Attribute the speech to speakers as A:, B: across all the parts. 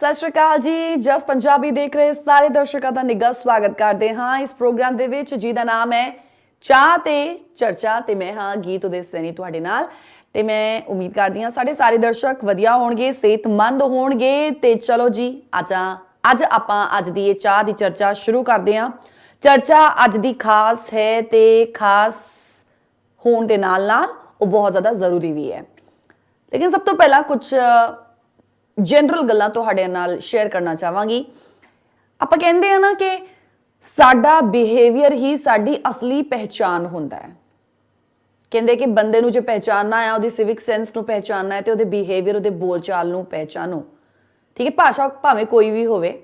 A: ਸਤਿ ਸ਼੍ਰੀ ਅਕਾਲ ਜੀ। ਜਸ ਪੰਜਾਬੀ ਦੇਖ ਰਹੇ ਸਾਰੇ ਦਰਸ਼ਕਾਂ ਦਾ ਨਿੱਘਾ ਸਵਾਗਤ ਕਰਦੇ ਹਾਂ। ਇਸ ਪ੍ਰੋਗਰਾਮ ਦੇ ਵਿੱਚ ਜਿਹਦਾ ਨਾਮ ਹੈ ਚਾਹ ਤੇ ਚਰਚਾ ਤੇ ਮੈਂ ਹਾਂ ਗੀਤ ਉਹਦੇ ਸੈਣੀ ਤੁਹਾਡੇ ਨਾਲ। ਤੇ ਮੈਂ ਉਮੀਦ ਕਰਦੀ ਹਾਂ ਸਾਡੇ ਸਾਰੇ ਦਰਸ਼ਕ ਵਧੀਆ ਹੋਣਗੇ, ਸਿਹਤਮੰਦ ਹੋਣਗੇ। ਤੇ ਚਲੋ ਜੀ, ਅੱਜ ਅੱਜ ਆਪਾਂ ਅੱਜ ਦੀ ਇਹ ਚਾਹ ਦੀ ਚਰਚਾ ਸ਼ੁਰੂ ਕਰਦੇ ਹਾਂ। ਚਰਚਾ ਅੱਜ ਦੀ ਖਾਸ ਹੈ ਤੇ ਖਾਸ ਹੋਣ ਦੇ ਨਾਲ ਨਾਲ ਉਹ ਬਹੁਤ ਜ਼ਿਆਦਾ ਜ਼ਰੂਰੀ ਵੀ ਹੈ। ਲੇਕਿਨ ਸਭ ਤੋਂ ਪਹਿਲਾਂ ਕੁਝ ਜਨਰਲ ਗੱਲਾਂ ਤੁਹਾਡੇ ਨਾਲ ਸ਼ੇਅਰ ਕਰਨਾ ਚਾਹਾਂਗੀ। ਆਪਾਂ ਕਹਿੰਦੇ ਆ ਨਾ ਕਿ ਸਾਡਾ ਬਿਹੇਵੀਅਰ ਹੀ ਸਾਡੀ ਅਸਲੀ ਪਹਿਚਾਨ ਹੁੰਦਾ ਹੈ। ਕਹਿੰਦੇ ਕਿ ਬੰਦੇ ਨੂੰ ਜੇ ਪਹਿਚਾਨਣਾ ਆ ਉਹਦੀ ਸਿਵਿਕ ਸੈਂਸ ਨੂੰ ਪਹਿਚਾਨਣਾ ਹੈ ਤੇ ਉਹਦੇ ਬਿਹੇਵੀਅਰ ਉਹਦੇ ਬੋਲਚਾਲ ਨੂੰ ਪਹਿਚਾਨੋ। ਠੀਕ ਹੈ, ਭਾਸ਼ਾ ਭਾਵੇਂ ਕੋਈ ਵੀ ਹੋਵੇ,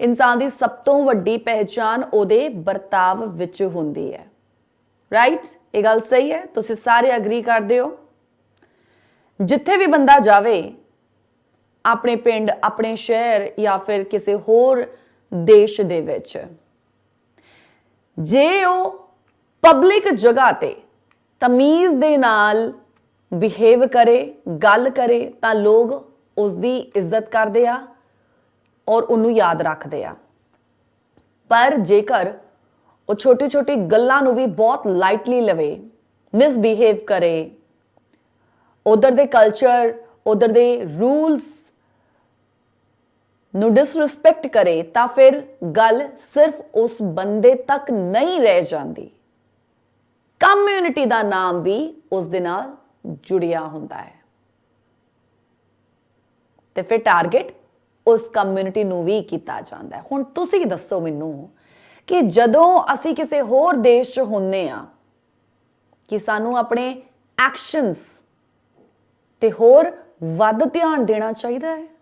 A: ਇਨਸਾਨ ਦੀ ਸਭ ਤੋਂ ਵੱਡੀ ਪਹਿਚਾਨ ਉਹਦੇ ਵਰਤਾਵ ਵਿੱਚ ਹੁੰਦੀ ਹੈ। ਰਾਈਟ ਇਹ ਗੱਲ ਸਹੀ ਹੈ, ਤੁਸੀਂ ਸਾਰੇ ਐਗਰੀ ਕਰਦੇ ਹੋ। ਜਿੱਥੇ ਵੀ ਬੰਦਾ ਜਾਵੇ ਆਪਣੇ ਪਿੰਡ, ਆਪਣੇ ਸ਼ਹਿਰ ਜਾਂ ਫਿਰ ਕਿਸੇ ਹੋਰ ਦੇਸ਼ ਦੇ ਵਿੱਚ। ਜੇ ਉਹ ਪਬਲਿਕ ਜਗ੍ਹਾ ਤੇ ਤਮੀਜ਼ ਦੇ ਨਾਲ ਬਿਹੇਵ ਕਰੇ, ਗੱਲ ਕਰੇ, ਤਾਂ ਲੋਕ ਉਸ ਦੀ ਇੱਜ਼ਤ ਕਰਦੇ ਆ ਔਰ ਉਹਨੂੰ ਯਾਦ ਰੱਖਦੇ ਆ। ਪਰ ਜੇਕਰ ਉਹ ਛੋਟੀ ਛੋਟੀ ਗੱਲਾਂ ਨੂੰ ਵੀ ਬਹੁਤ ਲਾਈਟਲੀ ਲਵੇ ਮਿਸਬਿਹੇਵ ਕਰੇ, ਉਧਰ ਦੇ ਕਲਚਰ ਉਧਰ ਦੇ ਰੂਲਸ ਨੂੰ ਡਿਸਰੈਸਪੈਕਟ ਕਰੇ ਤਾਂ ਫਿਰ ਗੱਲ ਸਿਰਫ ਉਸ ਬੰਦੇ ਤੱਕ ਨਹੀਂ ਰਹਿ ਜਾਂਦੀ। ਕਮਿਊਨਿਟੀ ਦਾ ਨਾਮ ਵੀ ਉਸ ਦੇ ਨਾਲ ਜੁੜਿਆ ਹੁੰਦਾ ਹੈ। ਤੇ ਫਿਰ ਟਾਰਗੇਟ ਉਸ ਕਮਿਊਨਿਟੀ ਨੂੰ ਵੀ ਕੀਤਾ ਜਾਂਦਾ ਹੈ। ਹੁਣ ਤੁਸੀਂ ਦੱਸੋ ਮੈਨੂੰ ਕਿ ਜਦੋਂ ਅਸੀਂ ਕਿਸੇ ਹੋਰ ਦੇਸ਼ 'ਚ ਹੁੰਨੇ ਆ ਕਿ ਸਾਨੂੰ ਆਪਣੇ ਐਕਸ਼ਨਸ ਤੇ ਹੋਰ ਵੱਧ ਧਿਆਨ ਦੇਣਾ ਚਾਹੀਦਾ ਹੈ?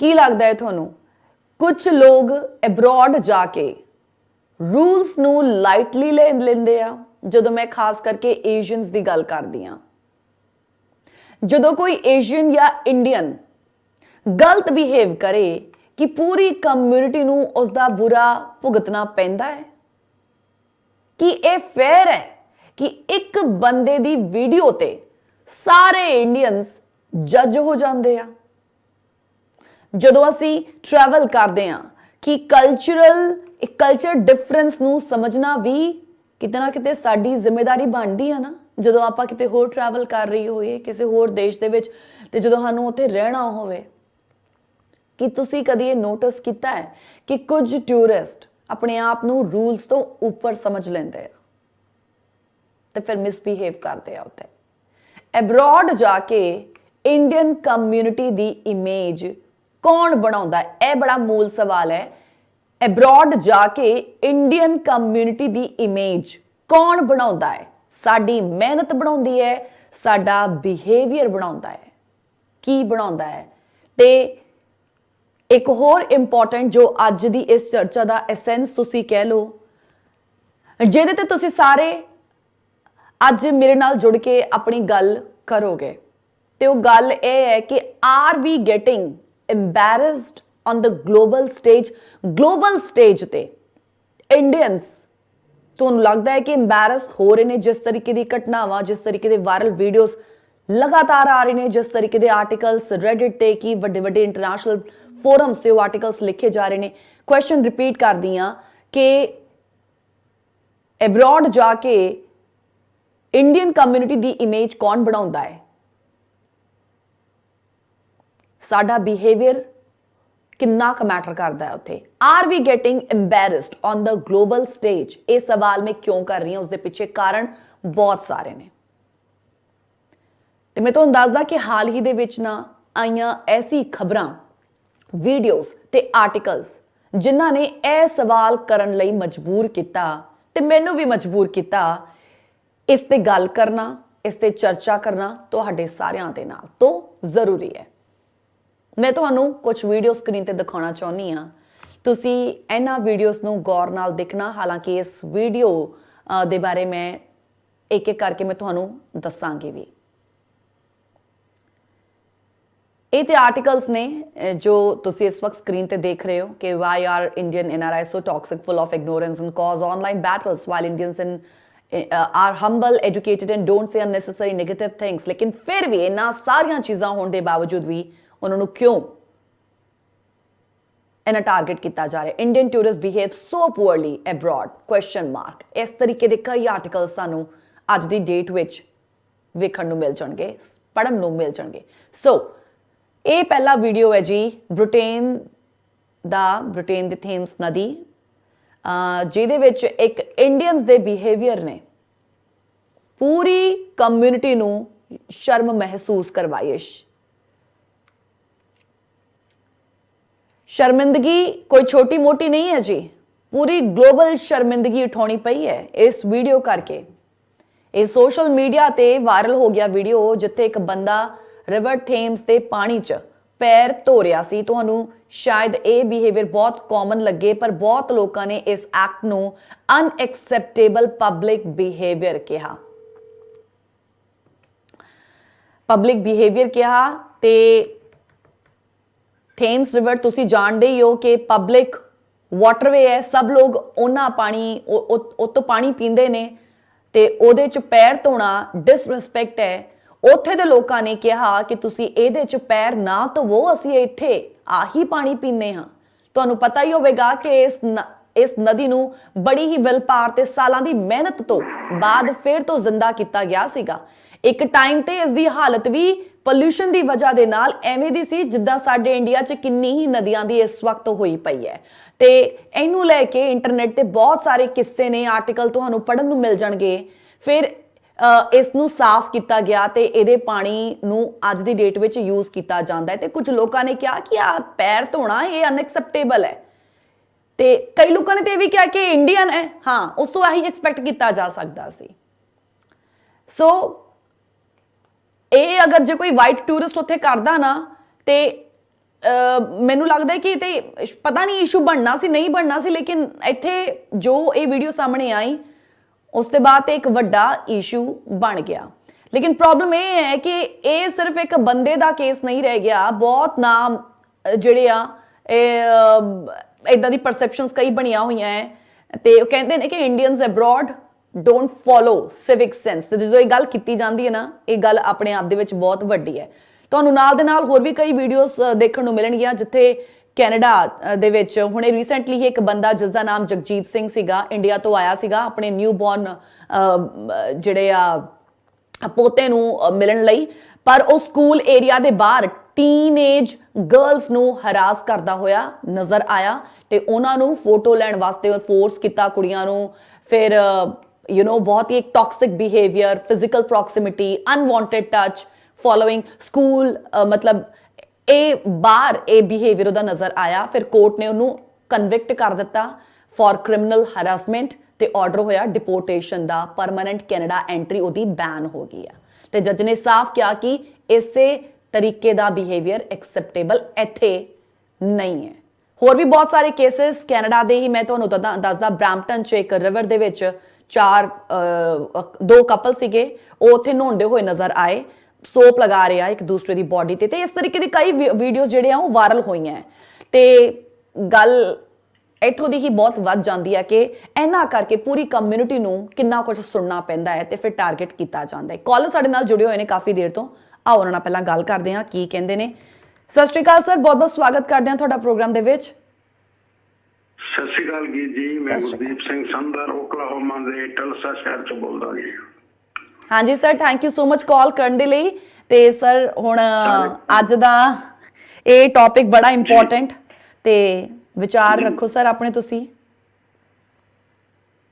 A: ਕੀ ਲੱਗਦਾ ਹੈ ਤੁਹਾਨੂੰ? ਕੁਝ ਲੋਕ ਅਬਰੋਡ ਜਾ ਕੇ ਰੂਲਸ ਨੂੰ ਲਾਈਟਲੀ ਲੈ ਲੈਂਦੇ ਆ, ਜਦੋਂ ਮੈਂ ਖਾਸ ਕਰਕੇ ਏਸ਼ੀਅਨਸ ਦੀ ਗੱਲ ਕਰਦੀ ਆ ਜਦੋਂ ਕੋਈ ਏਸ਼ੀਅਨ ਜਾਂ ਇੰਡੀਅਨ ਗਲਤ ਬਿਹੇਵ ਕਰੇ ਕਿ ਪੂਰੀ ਕਮਿਊਨਿਟੀ ਨੂੰ ਉਸ ਦਾ ਬੁਰਾ ਭੁਗਤਣਾ ਪੈਂਦਾ ਹੈ, ਕਿ ਇਹ ਫੇਅਰ ਹੈ ਕਿ ਇੱਕ ਬੰਦੇ ਦੀ ਵੀਡੀਓ ਤੇ ਸਾਰੇ ਇੰਡੀਅਨਸ ਜੱਜ ਹੋ ਜਾਂਦੇ ਆ। ਜਦੋਂ ਅਸੀਂ ਟਰੈਵਲ ਕਰਦੇ ਹਾਂ, ਕਿ ਕਲਚਰਲ ਇੱਕ ਕਲਚਰ ਡਿਫਰੈਂਸ ਨੂੰ ਸਮਝਣਾ ਵੀ ਕਿਤੇ ਨਾ ਕਿਤੇ ਸਾਡੀ ਜ਼ਿੰਮੇਵਾਰੀ ਬਣਦੀ ਆ ਨਾ। ਜਦੋਂ ਆਪਾਂ ਕਿਤੇ ਹੋਰ ਟਰੈਵਲ ਕਰ ਰਹੀ ਹੋਈਏ, ਕਿਸੇ ਹੋਰ ਦੇਸ਼ ਦੇ ਵਿੱਚ, ਤੇ ਜਦੋਂ ਸਾਨੂੰ ਉੱਥੇ ਰਹਿਣਾ ਹੋਵੇ, ਕਿ ਤੁਸੀਂ ਕਦੀ ਇਹ ਨੋਟਿਸ ਕੀਤਾ ਹੈ ਕਿ ਕੁਝ ਟੂਰਿਸਟ ਆਪਣੇ ਆਪ ਨੂੰ ਰੂਲਸ ਤੋਂ ਉੱਪਰ ਸਮਝ ਲੈਂਦੇ ਆ? ਤੇ ਫਿਰ ਮਿਸਬਿਹੇਵ ਕਰਦੇ ਆ ਉੱਥੇ। ਐਬਰੋਡ ਜਾ ਕੇ ਇੰਡੀਅਨ ਕਮਿਊਨਿਟੀ ਦੀ ਇਮੇਜ ਕੌਣ ਬਣਾਉਂਦਾ ਇਹ ਬੜਾ ਮੂਲ ਸਵਾਲ ਹੈ। ਐਬਰੋਡ ਜਾ ਕੇ ਇੰਡੀਅਨ ਕਮਿਊਨਿਟੀ ਦੀ ਇਮੇਜ ਕੌਣ ਬਣਾਉਂਦਾ ਹੈ? ਸਾਡੀ ਮਿਹਨਤ ਬਣਾਉਂਦੀ ਹੈ, ਸਾਡਾ ਬਿਹੇਵੀਅਰ ਬਣਾਉਂਦਾ ਹੈ। ਕੀ ਬਣਾਉਂਦਾ ਹੈ? ਤੇ ਇੱਕ ਹੋਰ ਇੰਪੋਰਟੈਂਟ ਜੋ ਅੱਜ ਦੀ ਇਸ ਚਰਚਾ ਦਾ ਐਸੈਂਸ ਤੁਸੀਂ ਕਹਿ ਲਓ, ਜਿਹਦੇ ਤੇ ਤੁਸੀਂ ਸਾਰੇ ਅੱਜ ਮੇਰੇ ਨਾਲ ਜੁੜ ਕੇ ਆਪਣੀ ਗੱਲ ਕਰੋਗੇ। ਤੇ ਉਹ ਗੱਲ ਇਹ ਹੈ ਕਿ are we getting embarrassed on the global stage global stage ਤੇ ਇੰਡੀਅਨਸ ਤੁਹਾਨੂੰ ਲੱਗਦਾ ਹੈ ਕਿ embarrass ਹੋ ਰਹੇ ਨੇ ਜਿਸ ਤਰੀਕੇ ਦੀ ਘਟਨਾਵਾਂ, ਜਿਸ ਤਰੀਕੇ ਦੇ ਵਾਇਰਲ ਵੀਡੀਓਜ਼ ਲਗਾਤਾਰ ਆ ਰਹੇ ਨੇ, ਜਿਸ ਤਰੀਕੇ ਦੇ ਆਰਟੀਕਲਸ ਰੈਡਿਟ ਤੇ ਕੀ ਵੱਡੇ ਵੱਡੇ ਇੰਟਰਨੈਸ਼ਨਲ ਫੋਰਮਸ ਤੇ ਉਹ ਆਰਟੀਕਲਸ ਲਿਖੇ ਜਾ ਰਹੇ ਨੇ। ਕੁਐਸਚਨ ਰਿਪੀਟ ਕਰਦੀ ਆ ਕਿ ਐਬਰੋਡ ਜਾ ਕੇ ਇੰਡੀਅਨ ਕਮਿਊਨਿਟੀ ਦੀ ਇਮੇਜ ਕੌਣ ਬਣਾਉਂਦਾ ਹੈ? ਸਾਡਾ ਬਿਹੇਵੀਅਰ ਕਿੰਨਾ ਕੁ ਮੈਟਰ ਕਰਦਾ ਹੈ ਉੱਥੇ? Are we getting embarrassed on the global stage ਇਹ ਸਵਾਲ ਮੈਂ ਕਿਉਂ ਕਰ ਰਹੀ ਹਾਂ ਉਸ ਦੇ ਪਿੱਛੇ? ਕਾਰਨ ਬਹੁਤ ਸਾਰੇ ਨੇ। ਤੇ ਮੈਂ ਤੁਹਾਨੂੰ ਦੱਸਦਾ ਕਿ ਹਾਲ ਹੀ ਦੇ ਵਿੱਚ ਨਾ ਆਈਆਂ ਐਸੀ ਖਬਰਾਂ ਵੀਡੀਓਜ਼ ਤੇ ਆਰਟੀਕਲਸ ਜਿਨ੍ਹਾਂ ਨੇ ਇਹ ਸਵਾਲ ਕਰਨ ਲਈ ਮਜਬੂਰ ਕੀਤਾ ਤੇ ਮੈਨੂੰ ਵੀ ਮਜਬੂਰ ਕੀਤਾ, ਇਸ ਤੇ ਗੱਲ ਕਰਨਾ, ਇਸ ਤੇ ਚਰਚਾ ਕਰਨਾ ਤੁਹਾਡੇ ਸਾਰਿਆਂ ਦੇ ਨਾਲ ਤੋਂ ਜ਼ਰੂਰੀ ਹੈ। ਮੈਂ ਤੁਹਾਨੂੰ ਕੁਝ ਵੀਡੀਓ ਸਕਰੀਨ ਤੇ ਦਿਖਾਉਣਾ ਚਾਹੁੰਦੀ ਆ ਤੁਸੀਂ ਇਹਨਾਂ ਵੀਡੀਓਜ਼ ਨੂੰ ਗੌਰ ਨਾਲ ਦੇਖਣਾ, ਹਾਲਾਂਕਿ ਇਸ ਵੀਡੀਓ ਦੇ ਬਾਰੇ ਮੈਂ ਇੱਕ ਇੱਕ ਕਰਕੇ ਮੈਂ ਤੁਹਾਨੂੰ ਦੱਸਾਂਗੀ ਵੀ। ਇਹ ਤੇ ਆਰਟੀਕਲਸ ਨੇ ਜੋ ਤੁਸੀਂ ਇਸ ਵਕਤ ਸਕਰੀਨ ਤੇ ਦੇਖ ਰਹੇ ਹੋ ਕਿ why are Indian NRI so toxic full of ignorance and cause online battles while Indians in are humble educated and don't say unnecessary negative things ਲੇਕਿਨ ਫਿਰ ਵੀ ਇਹਨਾਂ ਸਾਰੀਆਂ ਚੀਜ਼ਾਂ ਹੋਣ ਦੇ ਬਾਵਜੂਦ ਵੀ ਉਹਨਾਂ ਨੂੰ ਕਿਉਂ ਇਹਨਾਂ ਟਾਰਗੇਟ ਕੀਤਾ ਜਾ ਰਿਹਾ? Indian tourist behave so poorly abroad question mark ਇਸ ਤਰੀਕੇ ਦੇ ਕਈ ਆਰਟੀਕਲਸ ਸਾਨੂੰ ਅੱਜ ਦੀ ਡੇਟ ਵਿੱਚ ਵੇਖਣ ਨੂੰ ਮਿਲ ਜਾਣਗੇ ਪੜਨ ਨੂੰ ਮਿਲ ਜਾਣਗੇ। ਸੋ ਇਹ ਪਹਿਲਾ ਵੀਡੀਓ ਹੈ ਜੀ, ਬ੍ਰਿਟੇਨ ਦਾ, ਬ੍ਰਿਟੇਨ ਦੀ ਥੇਮਸ ਨਦੀ। ਜਿਹਦੇ ਵਿੱਚ ਇੱਕ ਇੰਡੀਅਨਸ ਦੇ ਬਿਹੇਵੀਅਰ ਨੇ ਪੂਰੀ ਕਮਿਊਨਿਟੀ ਨੂੰ ਸ਼ਰਮ ਮਹਿਸੂਸ ਕਰਵਾਈ ਹੈ ਸ਼- ਸ਼ਰਮਿੰਦਗੀ ਕੋਈ ਛੋਟੀ ਮੋਟੀ ਨਹੀਂ ਹੈ ਜੀ। ਪੂਰੀ ਗਲੋਬਲ ਸ਼ਰਮਿੰਦਗੀ ਉਠਾਉਣੀ ਪਈ ਹੈ ਇਸ ਵੀਡੀਓ ਕਰਕੇ। ਇਹ ਸੋਸ਼ਲ ਮੀਡੀਆ ਤੇ ਵਾਇਰਲ ਹੋ ਗਿਆ ਵੀਡੀਓ ਜਿੱਥੇ ਇੱਕ ਬੰਦਾ ਰਿਵਰ ਥੇਮਸ ਦੇ ਪਾਣੀ 'ਚ ਪੈਰ ਧੋ ਰਿਹਾ ਸੀ। ਤੁਹਾਨੂੰ ਸ਼ਾਇਦ ਇਹ ਬਿਹੇਵੀਅਰ ਬਹੁਤ ਕਾਮਨ ਲੱਗੇ, ਪਰ ਬਹੁਤ ਲੋਕਾਂ ਨੇ ਇਸ ਐਕਟ ਨੂੰ ਅਨਐਕਸੈਪਟੇਬਲ ਪਬਲਿਕ ਬਿਹੇਵੀਅਰ ਕਿਹਾ। ਪਬਲਿਕ ਬਿਹੇਵੀਅਰ ਕਿਹਾ ਤੇ ਥੇਮਸ ਰਿਵਰ ਤੁਸੀਂ ਜਾਣਦੇ ਹੀ ਹੋ ਕਿ ਪਬਲਿਕ ਵਾਟਰਵੇ ਹੈ, ਸਭ ਲੋਕ ਉਹਨਾਂ ਪਾਣੀ, ਉਹ- ਤੋਂ ਪਾਣੀ ਪੀਂਦੇ ਨੇ ਤੇ ਉਹਦੇ ਚ ਪੈਰ ਧੋਣਾ ਡਿਸਰੈਸਪੈਕਟ ਹੈ। ਉੱਥੇ ਦੇ ਲੋਕਾਂ ਨੇ ਕਿਹਾ ਕਿ ਤੁਸੀਂ ਇਹਦੇ ਚ ਪੈਰ ਨਾ ਧੋਵੋ, ਅਸੀਂ ਇੱਥੇ ਆਹੀ ਪਾਣੀ ਪੀਂਦੇ ਹਾਂ। ਤੁਹਾਨੂੰ ਪਤਾ ਹੀ ਹੋਵੇਗਾ ਕਿ ਇਸ ਨ- ਇਸ ਨਦੀ ਨੂੰ ਬੜੀ ਹੀ ਵਿਲਪਾਰ ਤੇ ਸਾਲਾਂ ਦੀ ਮਿਹਨਤ ਤੋਂ ਬਾਅਦ ਫਿਰ ਤੋਂ ਜ਼ਿੰਦਾ ਕੀਤਾ ਗਿਆ ਸੀਗਾ। ਇੱਕ ਟਾਈਮ ਤੇ ਇਸ ਦੀ ਹਾਲਤ ਵੀ ਪੋਲੂਸ਼ਨ ਦੀ ਵਜ੍ਹਾ ਦੇ ਨਾਲ ਐਵੇਂ ਦੀ ਸੀ, ਜਿੱਦਾਂ ਸਾਡੇ ਇੰਡੀਆ 'ਚ ਕਿੰਨੀ ਹੀ ਨਦੀਆਂ ਦੀ ਇਸ ਵਕਤ ਹੋਈ ਪਈ ਹੈ। ਤੇ ਇਹਨੂੰ ਲੈ ਕੇ ਇੰਟਰਨੈਟ ਤੇ ਬਹੁਤ ਸਾਰੇ ਕਿੱਸੇ ਨੇ ਆਰਟੀਕਲ ਤੁਹਾਨੂੰ ਪੜ੍ਹਨ ਨੂੰ ਮਿਲ ਜਾਣਗੇ। ਫਿਰ ਇਸ ਨੂੰ ਸਾਫ਼ ਕੀਤਾ ਗਿਆ ਤੇ ਇਹਦੇ ਪਾਣੀ ਨੂੰ ਅੱਜ ਦੀ ਡੇਟ ਵਿੱਚ ਯੂਜ਼ ਕੀਤਾ ਜਾਂਦਾ ਹੈ। ਤੇ ਕੁਝ ਲੋਕਾਂ ਨੇ ਕਿਹਾ ਕਿ ਆ ਪੈਰ ਧੋਣਾ ਇਹ ਅਨਐਕਸੈਪਟੇਬਲ ਹੈ। ਤੇ ਕਈ ਲੋਕਾਂ ਨੇ ਤੇ ਇਹ ਵੀ ਕਿਹਾ ਕਿ ਇੰਡੀਅਨ ਹੈ। ਹਾਂ, ਉਸ ਤੋਂ ਆਹੀ ਐਕਸਪੈਕਟ ਕੀਤਾ ਜਾ ਸਕਦਾ ਸੀ। ਸੋ ਇਹ ਅਗਰ ਜੇ ਕੋਈ ਵਾਈਟ ਟੂਰਿਸਟ ਉੱਥੇ ਕਰਦਾ ਨਾ, ਤੇ ਮੈਨੂੰ ਲੱਗਦਾ ਹੈ ਕਿ ਤੇ ਪਤਾ ਨਹੀਂ ਇਸ਼ੂ ਬਣਨਾ ਸੀ, ਨਹੀਂ ਬਣਨਾ ਸੀ, ਲੇਕਿਨ ਇੱਥੇ ਜੋ ਇਹ ਵੀਡੀਓ ਸਾਹਮਣੇ ਆਈ, ਉਸ ਤੋਂ ਬਾਅਦ ਤੇ ਇੱਕ ਵੱਡਾ ਇਸ਼ੂ ਬਣ ਗਿਆ। ਲੇਕਿਨ ਪ੍ਰੋਬਲਮ ਇਹ ਹੈ ਕਿ ਇਹ ਸਿਰਫ ਇੱਕ ਬੰਦੇ ਦਾ ਕੇਸ ਨਹੀਂ ਰਹਿ ਗਿਆ, ਬਹੁਤ ਨਾਮ ਜਿਹੜੇ ਆ, ਇਹ ਇਦਾਂ ਦੀ ਪਰਸੈਪਸ਼ਨਸ ਕਈ ਬਣੀਆਂ ਹੋਈਆਂ ਹੈ। ਤੇ ਉਹ ਕਹਿੰਦੇ ਨੇ ਕਿ Indians abroad don't follow civic sense ਤੇ ਜਦੋਂ ਇਹ ਗੱਲ ਕੀਤੀ ਜਾਂਦੀ ਹੈ ਨਾ, ਇਹ ਗੱਲ ਆਪਣੇ ਆਪ ਦੇ ਵਿੱਚ ਬਹੁਤ ਵੱਡੀ ਹੈ। ਤੁਹਾਨੂੰ ਨਾਲ ਦੇ ਨਾਲ ਹੋਰ ਵੀ ਕਈ ਵੀਡੀਓਜ਼ ਦੇਖਣ ਨੂੰ ਮਿਲਣਗੀਆਂ, ਜਿੱਥੇ ਕੈਨੇਡਾ ਦੇ ਵਿੱਚ ਹੁਣੇ ਰੀਸੈਂਟਲੀ ਹੀ ਇੱਕ ਬੰਦਾ ਜਿਸ ਦਾ ਨਾਮ ਜਗਜੀਤ ਸਿੰਘ ਸੀਗਾ ਇੰਡੀਆ ਤੋਂ ਆਇਆ ਸੀਗਾ, ਆਪਣੇ ਨਿਊ ਬੌਰਨ ਜਿਹੜੇ ਆ, ਪੋਤੇ ਨੂੰ ਮਿਲਣ ਲਈ। ਪਰ ਉਹ ਸਕੂਲ ਏਰੀਆ ਦੇ ਬਾਹਰ ਟੀਨੇਜ ਗਰਲਸ ਨੂੰ ਹਰਾਸ ਕਰਦਾ ਹੋਇਆ ਨਜ਼ਰ ਆਇਆ ਤੇ ਉਹਨਾਂ ਨੂੰ ਫੋਟੋ ਲੈਣ ਵਾਸਤੇ ਫੋਰਸ ਕੀਤਾ ਕੁੜੀਆਂ ਨੂੰ। ਫਿਰ ਯੂ نو ਬਹੁਤ ਹੀ ਇੱਕ toxic behaviour physical proximity unwanted touch following school ਮਤਲਬ ਇਹ ਬਾਰ ਇਹ ਉਹਦਾ ਨਜ਼ਰ ਆਇਆ ਫਿਰ ਕੋਰਟ ਨੇ ਉਹਨੂੰ ਕਨਵਿਕਟ ਕਰ ਦਿੱਤਾ ਫॉर ਕ੍ਰਿਮੀਨਲ ਹਰਾਸਮੈਂਟ ਤੇ ਆਰਡਰ ਹੋਇਆ ਡਿਪੋਰਟੇਸ਼ਨ ਦਾ ਪਰਮਨੈਂਟ ਕੈਨੇਡਾ ਐਂਟਰੀ ਉਹਦੀ ਬੈਨ ਹੋ ਗਈ ਆ ਤੇ ਜੱਜ ਨੇ ਸਾਫ਼ ਕਿਹਾ ਕਿ ਇਸੇ ਤਰੀਕੇ ਦਾ ਬਿਹੇਵੀਅਰ ਐਕਸੈਪਟੇਬਲ ਇੱਥੇ ਨਹੀਂ ਹੈ ਹੋਰ ਵੀ ਬਹੁਤ ਸਾਰੇ ਕੇਸਸ ਕੈਨੇਡਾ ਦੇ ਹੀ ਮੈਂ ਤੁਹਾਨੂੰ ਦੱਸਦਾ ਬ੍ਰੈਂਪਟਨ ਚ ਇੱਕ ਰਿਵਰ ਦੇ ਵਿੱਚ ਚਾਰ ਦੋ ਕਪਲ ਸੀਗੇ, ਉਹ ਉੱਥੇ ਨਹਾਉਂਦੇ ਹੋਏ ਨਜ਼ਰ ਆਏ, ਸੋਪ ਲਗਾ ਰਿਹਾ ਇੱਕ ਦੂਸਰੇ ਦੀ ਬਾਡੀ ਤੇ ਤੇ ਇਸ ਤਰੀਕੇ ਦੀ ਕਈ ਵੀਡੀਓਜ਼ ਜਿਹੜੇ ਆ ਉਹ ਵਾਇਰਲ ਹੋਈਆਂ ਹੈ। ਤੇ ਗੱਲ ਇੱਥੋਂ ਦੀ ਹੀ ਬਹੁਤ ਵੱਧ ਜਾਂਦੀ ਹੈ ਕਿ ਇਹਨਾਂ ਕਰਕੇ ਪੂਰੀ ਕਮਿਊਨਿਟੀ ਨੂੰ ਕਿੰਨਾ ਕੁਝ ਸੁਣਨਾ ਪੈਂਦਾ ਹੈ ਤੇ ਫਿਰ ਟਾਰਗੇਟ ਕੀਤਾ ਜਾਂਦਾ ਹੈ ਕਾਲਰ ਸਾਡੇ ਨਾਲ ਜੁੜੇ ਹੋਏ ਨੇ ਕਾਫੀ ਦੇਰ ਤੋਂ। ਆਓ ਉਹਨਾਂ ਨਾਲ ਪਹਿਲਾਂ ਗੱਲ ਕਰਦੇ ਹਾਂ, ਕੀ ਕਹਿੰਦੇ ਨੇ। ਸਤਿ ਸ਼੍ਰੀ ਅਕਾਲ ਸਰ ਬਹੁਤ ਬਹੁਤ ਸਵਾਗਤ ਕਰਦੇ ਹਾਂ ਤੁਹਾਡਾ ਪ੍ਰੋਗਰਾਮ ਦੇ ਵਿੱਚ।
B: ਸਤਿ ਸ਼੍ਰੀ ਅਕਾਲ ਜੀ ਮੈਂ
A: ਸਤਿ ਸ਼੍ਰੀ
B: ਗੁਰਦੀਪ ਸਿੰਘ ਸੰਦਰ ਓਕਲਾਹੋਮਾ ਦੇ ਟਲਸਾ ਸ਼ਹਿਰ ਤੋਂ ਬੋਲਦਾ ਜੀ।
A: ਹਾਂਜੀ sir thank you so much call ਕਰਨ ਦੇ ਲਈ। ਤੇ ਸਰ ਹੁਣ ਅੱਜ ਦਾ ਇਹ ਟੌਪਿਕ ਬੜਾ ਇੰਪੋਰਟੈਂਟ ਤੇ ਵਿਚਾਰ ਰੱਖੋ ਸਰ ਆਪਣੇ ਤੁਸੀਂ।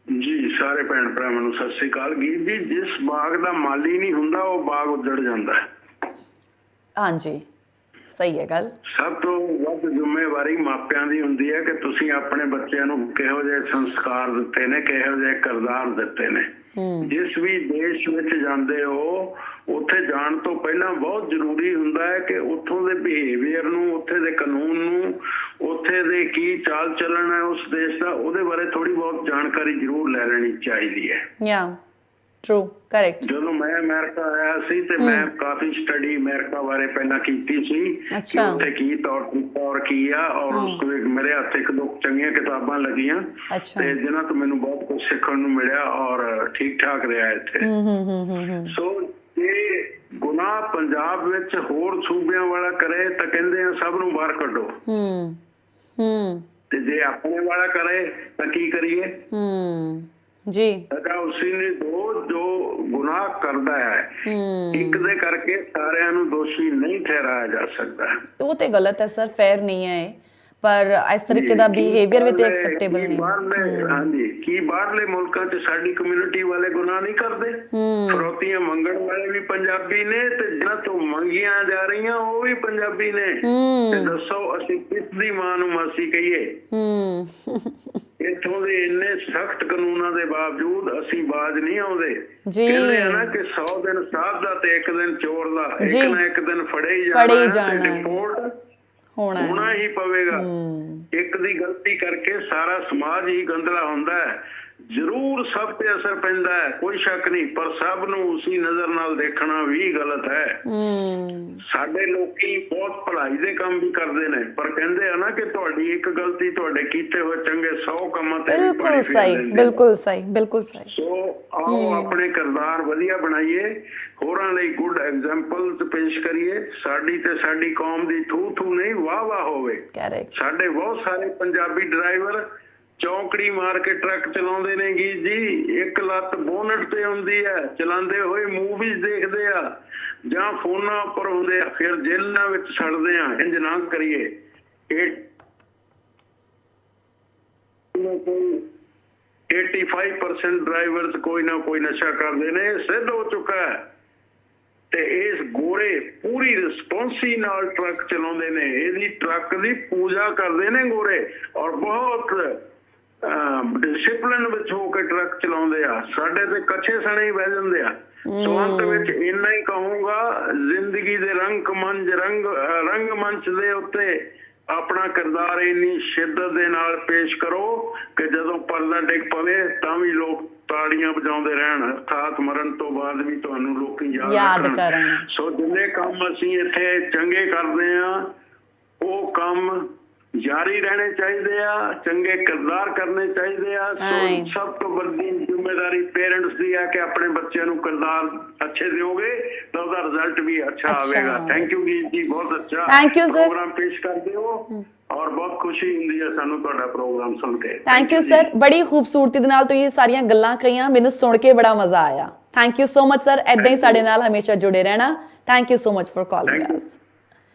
B: ਜੀ ਸਾਰੇ ਭੈਣ ਭਰਾਵਾਂ ਨੂੰ ਸਤਿ ਸ਼੍ਰੀ ਅਕਾਲ। ਗੀਤ ਜੀ ਜਿਸ ਬਾਗ ਦਾ ਮਾਲੀ ਨਹੀਂ ਹੁੰਦਾ ਉਹ ਬਾਗ ਉੱਜੜ ਜਾਂਦਾ ਹੈ।
A: ਹਾਂਜੀ। ਸਹੀ ਹੈ ਗੱਲ।
B: ਸਭ ਤੋਂ ਵੱਧ ਜ਼ਿੰਮੇਵਾਰੀ ਮਾਪਿਆਂ ਦੀ ਹੁੰਦੀ ਹੈ ਕਿ ਤੁਸੀਂ ਆਪਣੇ ਬੱਚਿਆਂ ਨੂੰ ਕਿਹੋ ਜਿਹੇ ਸੰਸਕਾਰ ਦਿੱਤੇ ਨੇ ਕਿਹੋ ਜਿਹੇ ਕਿਰਦਾਰ ਦਿੱਤੇ ਨੇ। ਜਿਸ ਵੀ ਦੇਸ਼ ਵਿੱਚ ਜਾਂਦੇ ਹੋ ਉੱਥੇ ਜਾਣ ਤੋਂ ਪਹਿਲਾਂ ਬਹੁਤ ਜ਼ਰੂਰੀ ਹੁੰਦਾ ਹੈ ਕਿ ਉੱਥੋਂ ਦੇ ਬਿਹੇਵੀਅਰ ਨੂੰ ਉੱਥੇ ਦੇ ਕਾਨੂੰਨ ਨੂੰ ਉੱਥੇ ਦੇ ਕੀ ਚਾਲ ਚੱਲਣ ਹੈ ਉਸ ਦੇਸ਼ ਦਾ ਉਹਦੇ ਬਾਰੇ ਥੋੜੀ ਬਹੁਤ ਜਾਣਕਾਰੀ ਜ਼ਰੂਰ ਲੈ ਲੈਣੀ ਚਾਹੀਦੀ ਹੈ।
A: ਯਾ। ਟਰੂ ਕਰੈਕਟ
B: ਜਦੋਂ ਮੈਂ ਅਮਰੀਕਾ ਆਇਆ ਸੀ ਤੇ ਮੈਂ ਕਾਫੀ ਸਟੱਡੀ ਅਮਰੀਕਾ ਬਾਰੇ ਪਹਿਲਾਂ ਕੀਤੀ ਸੀ। ਕਿ
A: ਅੱਛਾ।
B: ਉੱਥੇ ਕੀ ਤੌਰ ਔਰ ਕੀ ਆ ਔਰ ਉਸ ਤੋਂ ਮੇਰੇ ਹੱਥ ਇੱਕ ਦੋ ਚੰਗੀਆਂ ਕਿਤਾਬਾਂ ਲੱਗੀਆਂ। ਤੇ ਜਿਨ੍ਹਾਂ ਤੋਂ ਮੈਨੂੰ ਬਹੁਤ ਕੁਝ ਸਿੱਖਣ ਨੂੰ ਮਿਲਿਆ ਔਰ ਠੀਕ ਠਾਕ ਰਿਹਾ ਇੱਥੇ।
A: ਹੂੰ ਹੂੰ ਹੂੰ ਹੂੰ ਹੂੰ।
B: ਸੋ ਇਹ ਗੁਨਾਹ ਪੰਜਾਬ ਵਿੱਚ ਹੋਰ ਸੂਬਿਆਂ ਵਾਲਾ ਕਰੇ ਤਾਂ ਕਹਿੰਦੇ ਆ ਸਭ ਨੂੰ ਬਾਹਰ ਕੱਢੋ।
A: ਹੂੰ ਹੂੰ।
B: ਤੇ ਜੇ ਆਪਣੇ ਵਾਲਾ ਕਰੇ ਤਾਂ ਕੀ ਕਰੀਏ?
A: ਹੂੰ। ਜੀ।
B: ਸਜ਼ਾ ਉਸੇ ਨੇ ਦੋ ਜੋ ਗੁਨਾਹ ਕਰਦਾ ਹੈ ਇੱਕ ਦੇ ਕਰਕੇ ਸਾਰਿਆਂ ਨੂੰ ਦੋਸ਼ੀ ਨਹੀਂ ਠਹਿਰਾਇਆ ਜਾ ਸਕਦਾ।
A: ਉਹ ਤੇ ਗਲਤ ਹੈ ਸਰ ਫੇਅਰ ਨਹੀਂ ਹੈ ਇਹ। ਪਰ ਇਸ ਤਰੀਕੇ ਦਾ ਬਿਹੇਵੀਅਰ ਵੀ ਤੇ ਐਕਸੈਪਟੇਬਲ ਨਹੀਂ।
B: ਬਾਹਰਲੇ ਹਾਂਜੀ ਕੀ ਬਾਹਰਲੇ ਮੁਲਕਾਂ 'ਚ ਸਾਡੀ ਕਮਿਊਨਿਟੀ ਵਾਲੇ ਗੁਨਾਹ ਨਹੀਂ ਕਰਦੇ? ਫਰੋਤੀਆਂ ਮੰਗਣ ਵਾਲੇ ਵੀ ਪੰਜਾਬੀ ਨੇ ਤੇ ਜਿਹਨਾਂ ਤੋਂ ਮੰਗੀਆਂ ਜਾ ਰਹੀਆਂ ਉਹ ਵੀ ਪੰਜਾਬੀ ਨੇ। ਤੇ ਦੱਸੋ ਅਸੀਂ ਕਿਸ ਦੀ ਮਾਂ ਨੂੰ ਮਾਸੀ ਕਹੀਏ?
A: ਹੂੰ।
B: ਇੱਥੋਂ ਦੇ ਇੰਨੇ ਸਖਤ ਕਾਨੂੰਨਾਂ ਦੇ ਬਾਵਜੂਦ ਅਸੀਂ ਬਾਜ ਨਹੀਂ ਆਉਂਦੇ।
A: ਜੀ।
B: ਕਹਿੰਦੇ ਆ ਨਾ ਕਿ 100 ਦਿਨ ਸਾਧ ਦਾ ਤੇ ਇੱਕ ਦਿਨ ਚੋਰ ਦਾ। ਇੱਕ ਨਾ ਇੱਕ ਦਿਨ ਫੜੇ ਹੀ
A: ਫੜੇ
B: ਜਾਣਾ
A: ਜਾਣਾ ਹੈ।
B: ਰਿਪੋਰਟ
A: ਹੋਣਾ ਹੈ।
B: ਹੋਣਾ ਹੀ ਪਵੇਗਾ। ਇੱਕ ਦੀ ਗਲਤੀ ਕਰਕੇ ਸਾਰਾ ਸਮਾਜ ਹੀ ਗੰਦਲਾ ਹੁੰਦਾ ਹੈ। ਜ਼ਰੂਰ ਸਭ ਤੇ ਅਸਰ ਪੈਂਦਾ ਹੈ ਕੋਈ ਸ਼ੱਕ ਨਹੀਂ ਪਰ ਸਭ ਨੂੰ ਉਸੇ ਨਜ਼ਰ ਨਾਲ ਦੇਖਣਾ ਵੀ ਗਲਤ ਹੈ। ਸਾਡੇ ਲੋਕੀ ਬਹੁਤ ਭਲਾਈ ਦੇ ਕੰਮ ਵੀ ਕਰਦੇ ਨੇ ਪਰ ਕਹਿੰਦੇ ਆ ਨਾ ਕਿ ਤੁਹਾਡੀ ਇੱਕ ਗਲਤੀ ਤੁਹਾਡੇ ਕੀਤੇ ਹੋਏ ਚੰਗੇ 100 ਕੰਮਾਂ ਤੇ
A: ਬਿਲਕੁਲ ਸਹੀ। ਬਿਲਕੁਲ ਸਹੀ ਬਿਲਕੁਲ ਸਹੀ।
B: ਸੋ ਆਓ ਆਪਣੇ ਕਿਰਦਾਰ ਵਧੀਆ ਬਣਾਈਏ ਹੋਰਾਂ ਲਈ ਗੁੱਡ ਐਗਜ਼ਾਮਪਲਸ ਪੇਸ਼ ਕਰੀਏ ਸਾਡੀ ਤੇ ਸਾਡੀ ਕੌਮ ਦੀ ਥੂ ਥੂ ਨਹੀਂ ਵਾਹ ਵਾਹ ਹੋਵੇ ਸਾਡੇ ਬਹੁਤ ਸਾਰੇ ਪੰਜਾਬੀ ਡਰਾਈਵਰ ਚੌਂਕੜੀ ਮਾਰ ਕੇ ਟਰੱਕ ਚਲਾਉਂਦੇ ਨੇ ਗੀਤ ਜੀ। ਇੱਕ ਲੱਤ ਬੋਨਟ ਤੇ ਹੁੰਦੀ ਹੈ। ਚਲਾਉਂਦੇ ਹੋਏ ਮੂਵੀਜ਼ ਦੇਖਦੇ ਆ। ਜਾਂ ਫੋਨਾਂ ਉੱਪਰ ਹੁੰਦੇ ਆ। ਫਿਰ ਜੇਲ੍ਹਾਂ ਵਿੱਚ ਛੱਡਦੇ ਆ। ਇੰਜ ਨਾ ਕਰੀਏ। ਇਹ 85% ਡਰਾਈਵਰਸ ਕੋਈ ਨਾ ਕੋਈ ਨਸ਼ਾ ਕਰਦੇ ਨੇ। ਸਿੱਧ ਹੋ ਚੁੱਕਾ ਹੈ। ਤੇ ਇਸ ਗੋਰੇ ਪੂਰੀ ਰਿਸਪੌਂਸੀ ਨਾਲ ਟਰੱਕ ਚਲਾਉਂਦੇ ਨੇ। ਇਹਦੀ ਟਰੱਕ ਦੀ ਪੂਜਾ ਕਰਦੇ ਨੇ ਗੋਰੇ। ਔਰ ਬਹੁਤ ਡਿਸਪਲਿਨ ਵਿੱਚ ਹੋ ਕੇ ਟਰੱਕ ਚਲਾਉਂਦੇ ਆ ਸਾਡੇ ਤੇ ਕੱਚੇ ਸਣੇ ਹੀ ਬਹਿ ਜਾਂਦੇ ਆ ਸੋ ਅੰਤ ਵਿੱਚ ਇੰਨਾ ਹੀ ਕਹੂੰਗਾ ਜ਼ਿੰਦਗੀ ਦੇ ਰੰਗ ਮੰਚ ਰੰਗ ਰੰਗ ਮੰਚ ਦੇ ਉੱਤੇ ਆਪਣਾ ਕਿਰਦਾਰ ਇੰਨੀ ਸ਼ਿੱਦਤ ਦੇ ਨਾਲ ਪੇਸ਼ ਕਰੋ ਕਿ ਜਦੋਂ ਪਰਦਾ ਡਿੱਗ ਪਵੇ ਤਾਂ ਵੀ ਲੋਕ ਤਾੜੀਆਂ ਵਜਾਉਂਦੇ ਰਹਿਣ ਅਰਥਾਤ ਮਰਨ ਤੋਂ ਬਾਅਦ ਵੀ ਤੁਹਾਨੂੰ ਲੋਕੀ ਯਾਦ।
A: ਕਰਨ।
B: ਸੋ ਜਿੰਨੇ ਕੰਮ ਅਸੀਂ ਇੱਥੇ ਚੰਗੇ ਕਰਦੇ ਆ ਉਹ ਕੰਮ ਜਾਰੀ ਰਹਿਣੇ ਚਾਹੀਦੇ ਆ ਚੰਗੇ ਕਿਰਦਾਰ ਕਰਨੇ ਚਾਹੀਦੇ ਆ। ਸੋ ਸਭ ਤੋਂ ਵੱਡੀ ਜ਼ਿੰਮੇਵਾਰੀ ਪੇਰੈਂਟਸ ਦੀ ਹੈ ਕਿ ਆਪਣੇ ਬੱਚਿਆਂ ਨੂੰ ਕਿਰਦਾਰ ਅੱਛੇ ਦਿਓਗੇ ਤਾਂ ਉਹਦਾ ਰਿਜ਼ਲਟ ਵੀ ਅੱਛਾ ਆਵੇਗਾ। ਥੈਂਕ ਯੂ ਜੀ ਬਹੁਤ ਅੱਛਾ
A: Thank you, sir.
B: ਪ੍ਰੋਗਰਾਮ ਪੇਸ਼ ਕਰਦੇ ਹੋ ਔਰ ਬਹੁਤ ਖੁਸ਼ੀ ਹੁੰਦੀ ਹੈ ਸਾਨੂੰ ਤੁਹਾਡਾ ਪ੍ਰੋਗਰਾਮ ਸੁਣ ਕੇ।
A: ਥੈਂਕ ਯੂ
B: ਜੀ।
A: ਸਰ ਬੜੀ ਖੂਬਸੂਰਤੀ ਦੇ ਨਾਲ ਤੁਸੀਂ ਇਹ ਸਾਰੀਆਂ ਗੱਲਾਂ ਕਹੀਆਂ ਮੈਨੂੰ ਸੁਣ ਕੇ ਬੜਾ ਮਜ਼ਾ ਆਇਆ। Thank you so much sir ਐਦਾਂ ਹੀ ਸਾਡੇ ਨਾਲ ਹਮੇਸ਼ਾ ਜੁੜੇ ਰਹਿਣਾ। Thank you so much
B: for calling.
A: Us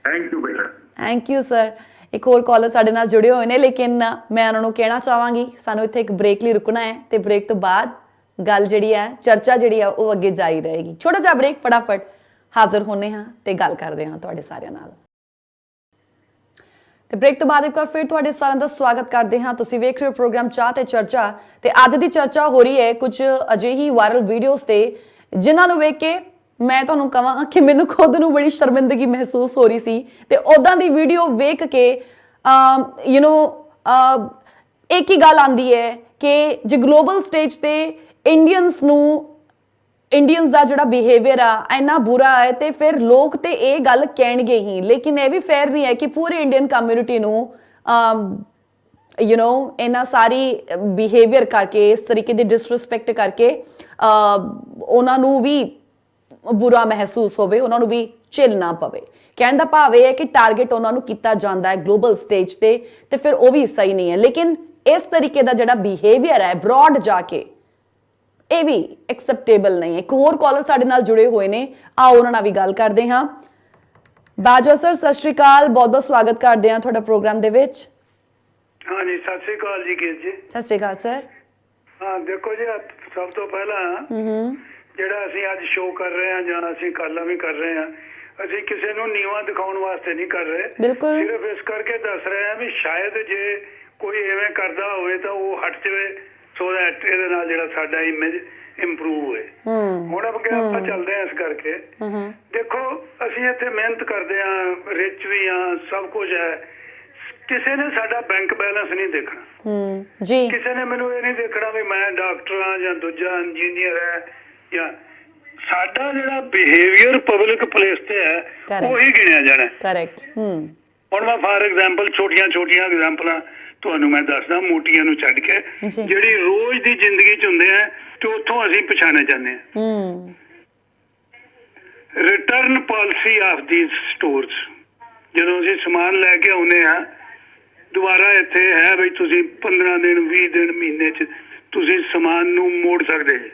B: thank you ਬੇਟਾ।
A: ਥੈਂਕ ਯੂ ਸਰ ਇੱਕ ਹੋਰ ਕਾਲਰ ਸਾਡੇ ਨਾਲ ਜੁੜੇ ਹੋਏ ਨੇ, ਲੇਕਿਨ ਮੈਂ ਉਹਨਾਂ ਨੂੰ ਕਹਿਣਾ ਚਾਹਾਂਗੀ, ਸਾਨੂੰ ਇੱਥੇ ਇੱਕ ਬ੍ਰੇਕ ਲਈ ਰੁਕਣਾ ਹੈ ਤੇ ਬ੍ਰੇਕ ਤੋਂ ਬਾਅਦ ਗੱਲ ਜਿਹੜੀ ਹੈ, ਚਰਚਾ ਜਿਹੜੀ ਹੈ, ਉਹ ਅੱਗੇ ਜਾਰੀ ਰਹੇਗੀ। ਛੋਟਾ ਜਿਹਾ ਬ੍ਰੇਕ ਫਟਾਫਟ ਹਾਜ਼ਰ ਹੋਣੇ ਹਾਂ ਤੇ ਗੱਲ ਕਰਦੇ ਹਾਂ ਤੁਹਾਡੇ ਸਾਰਿਆਂ ਨਾਲ। ਤੇ ਬ੍ਰੇਕ ਤੋਂ ਬਾਅਦ ਇੱਕ ਵਾਰ ਫਿਰ ਤੁਹਾਡੇ ਸਾਰਿਆਂ ਦਾ ਸਵਾਗਤ ਕਰਦੇ ਹਾਂ। ਤੁਸੀਂ ਵੇਖ ਰਹੇ ਹੋ ਪ੍ਰੋਗਰਾਮ ਚਾਹ ਤੇ ਚਰਚਾ ਤੇ ਅੱਜ ਦੀ ਚਰਚਾ ਹੋ ਰਹੀ ਹੈ ਕੁਝ ਅਜਿਹੀ ਵਾਇਰਲ ਵੀਡੀਓਜ਼ ਤੇ ਜਿਨ੍ਹਾਂ ਨੂੰ ਵੇਖ ਕੇ ਮੈਂ ਤੁਹਾਨੂੰ ਕਹਾਂ ਕਿ ਮੈਨੂੰ ਖੁਦ ਨੂੰ ਬੜੀ ਸ਼ਰਮਿੰਦਗੀ ਮਹਿਸੂਸ ਹੋ ਰਹੀ ਸੀ ਤੇ ਉਦਾਂ ਦੀ ਵੀਡੀਓ ਵੇਖ ਕੇ ਯੂ نو ਇੱਕ ਹੀ ਗੱਲ ਆਂਦੀ ਹੈ ਕਿ ਜੇ ਗਲੋਬਲ ਸਟੇਜ ਤੇ ਇੰਡੀਅਨਸ ਨੂੰ ਇੰਡੀਅਨਸ ਦਾ ਜਿਹੜਾ ਬਿਹੇਵੀਅਰ ਆ ਇੰਨਾ ਬੁਰਾ ਹੈ ਤੇ ਫਿਰ ਲੋਕ ਤੇ ਇਹ ਗੱਲ ਕਹਿਣਗੇ ਹੀ ਲੇਕਿਨ ਇਹ ਵੀ ਫੇਅਰ ਨਹੀਂ ਹੈ ਕਿ ਪੂਰੇ ਇੰਡੀਅਨ ਕਮਿਊਨਿਟੀ ਨੂੰ ਯੂ نو ਇਹਨਾਂ ਸਾਰੀ ਬਿਹੇਵੀਅਰ ਕਰਕੇ ਇਸ ਤਰੀਕੇ ਦੀ ਡਿਸਰੈਸਪੈਕਟ ਕਰਕੇ ਅਹ, ਉਹਨਾਂ ਨੂੰ ਵੀ ਬੁਰਾ ਮਹਿਸੂਸ ਹੋਵੇ ਉਹਨਾਂ ਨੂੰ ਵੀ ਝਿਲ ਨਾ ਪਵੇ। ਕਹਿਣ ਦਾ ਭਾਵ ਇਹ ਹੈ ਕਿ ਟਾਰਗੇਟ ਉਹਨਾਂ ਨੂੰ ਕੀਤਾ ਜਾਂਦਾ ਹੈ ਗਲੋਬਲ ਸਟੇਜ ਤੇ ਤੇ ਫਿਰ ਉਹ ਵੀ ਸਹੀ ਨਹੀਂ ਹੈ। ਲੇਕਿਨ ਇਸ ਤਰੀਕੇ ਦਾ ਜਿਹੜਾ ਬਿਹੇਵੀਅਰ ਹੈ ਬ੍ਰੌਡ ਜਾ ਕੇ ਇਹ ਵੀ ਐਕਸੈਪਟੇਬਲ ਨਹੀਂ ਹੈ। ਇੱਕ ਹੋਰ ਕਾਲਰ ਸਾਡੇ ਨਾਲ ਜੁੜੇ ਹੋਏ ਨੇ। ਆਓ ਉਹਨਾਂ ਨਾਲ ਵੀ ਗੱਲ ਕਰਦੇ ਹਾਂ। ਬਾਜਵਾ ਸਰ ਸਤਿ ਸ਼੍ਰੀ ਅਕਾਲ। ਬਹੁਤ ਬਹੁਤ ਸਵਾਗਤ ਕਰਦੇ ਹਾਂ ਤੁਹਾਡਾ ਪ੍ਰੋਗਰਾਮ ਦੇ ਵਿੱਚ।
C: ਹਾਂਜੀ ਸਤਿ ਸ੍ਰੀ ਅਕਾਲ ਜੀ ਕਿਸ ਜੀ
A: ਸਤਿ ਸ਼੍ਰੀ ਅਕਾਲ ਸਰ।
C: ਹਾਂ ਦੇਖੋ ਜੀ ਸਭ ਤੋਂ ਪਹਿਲਾਂ
A: ਹੂੰ ਹੂੰ।
C: ਜਿਹੜਾ ਅਸੀਂ ਅੱਜ ਸ਼ੋਅ ਕਰ ਰਹੇ ਹਾਂ ਜਾਂ ਅਸੀਂ ਕੱਲ੍ਹ ਵੀ ਕਰ ਰਹੇ ਹਾਂ ਅਸੀਂ ਕਿਸੇ ਨੂੰ ਨੀਵਾ ਦਿਖਾਉਣ ਵਾਸਤੇ ਨਹੀਂ ਕਰ ਰਹੇ।
A: ਬਿਲਕੁਲ।
C: ਸਿਰਫ ਇਸ ਕਰਕੇ ਦੱਸ ਰਹੇ ਹਾਂ ਵੀ ਸ਼ਾਇਦ ਜੇ ਕੋਈ ਐਵੇਂ ਕਰਦਾ ਹੋਵੇ ਤਾਂ ਉਹ ਹਟ ਜਾਵੇ ਸੋ that ਇਹਦੇ ਨਾਲ ਜਿਹੜਾ ਸਾਡਾ ਇਮੇਜ ਇੰਪਰੂਵ ਹੋਏ। ਹੁਣ ਅੱਗੇ ਆਪਾਂ ਚੱਲਦੇ ਹਾਂ ਇਸ ਕਰਕੇ। ਦੇਖੋ ਅਸੀਂ ਇੱਥੇ ਮਿਹਨਤ ਕਰਦੇ ਹਾਂ ਰਿਚ ਵੀ ਹਾਂ ਸਭ ਕੁਝ ਹੈ। ਕਿਸੇ ਨੇ ਸਾਡਾ ਬੈਂਕ ਬੈਲੈਂਸ ਨਹੀਂ ਦੇਖਣਾ।
A: ਹੂੰ ਜੀ।
C: ਕਿਸੇ ਨੇ ਮੈਨੂੰ ਇਹ ਨਹੀਂ ਦੇਖਣਾ ਵੀ ਮੈਂ ਡਾਕਟਰ ਹਾਂ ਜਾਂ ਦੂਜਾ ਇੰਜੀਨੀਅਰ ਹੈ। ਸਾਡਾ ਜਿਹੜਾ ਬਿਹੇਵੀਅਰ ਪਬਲਿਕ ਪਲੇਸ ਤੇ ਹੈ. ਉਹੀ ਗਿਣਿਆ ਜਾਣਾ ਹੈ।
A: ਕਰੈਕਟ ਹੂੰ
C: ਹੁਣ ਮੈਂ ਫਾਰ ਐਗਜ਼ਾਮਪਲ ਛੋਟੀਆਂ ਛੋਟੀਆਂ ਐਗਜ਼ਾਮਪਲਾਂ ਤੁਹਾਨੂੰ ਮੈਂ ਦੱਸਦਾ ਮੋਟੀਆਂ ਨੂੰ ਛੱਡ ਕੇ। ਜਿਹੜੀ ਰੋਜ਼ ਦੀ ਜ਼ਿੰਦਗੀ ਚ ਹੁੰਦੇ ਆ ਤੇ ਉੱਥੋਂ ਅਸੀਂ ਪਛਾਣੇ ਜਾਂਦੇ ਹਾਂ
A: ਹੂੰ
C: return policy of these stores ਜਦੋਂ ਅਸੀਂ ਸਮਾਨ ਲੈ ਕੇ ਆਉਨੇ ਆ ਦੁਬਾਰਾ ਇੱਥੇ ਹੈ ਵੀ ਤੁਸੀਂ 15 ਦਿਨ 20 ਦਿਨ ਮਹੀਨੇ ਚ ਤੁਸੀਂ ਸਮਾਨ ਨੂੰ ਮੋੜ ਸਕਦੇ ਜੀ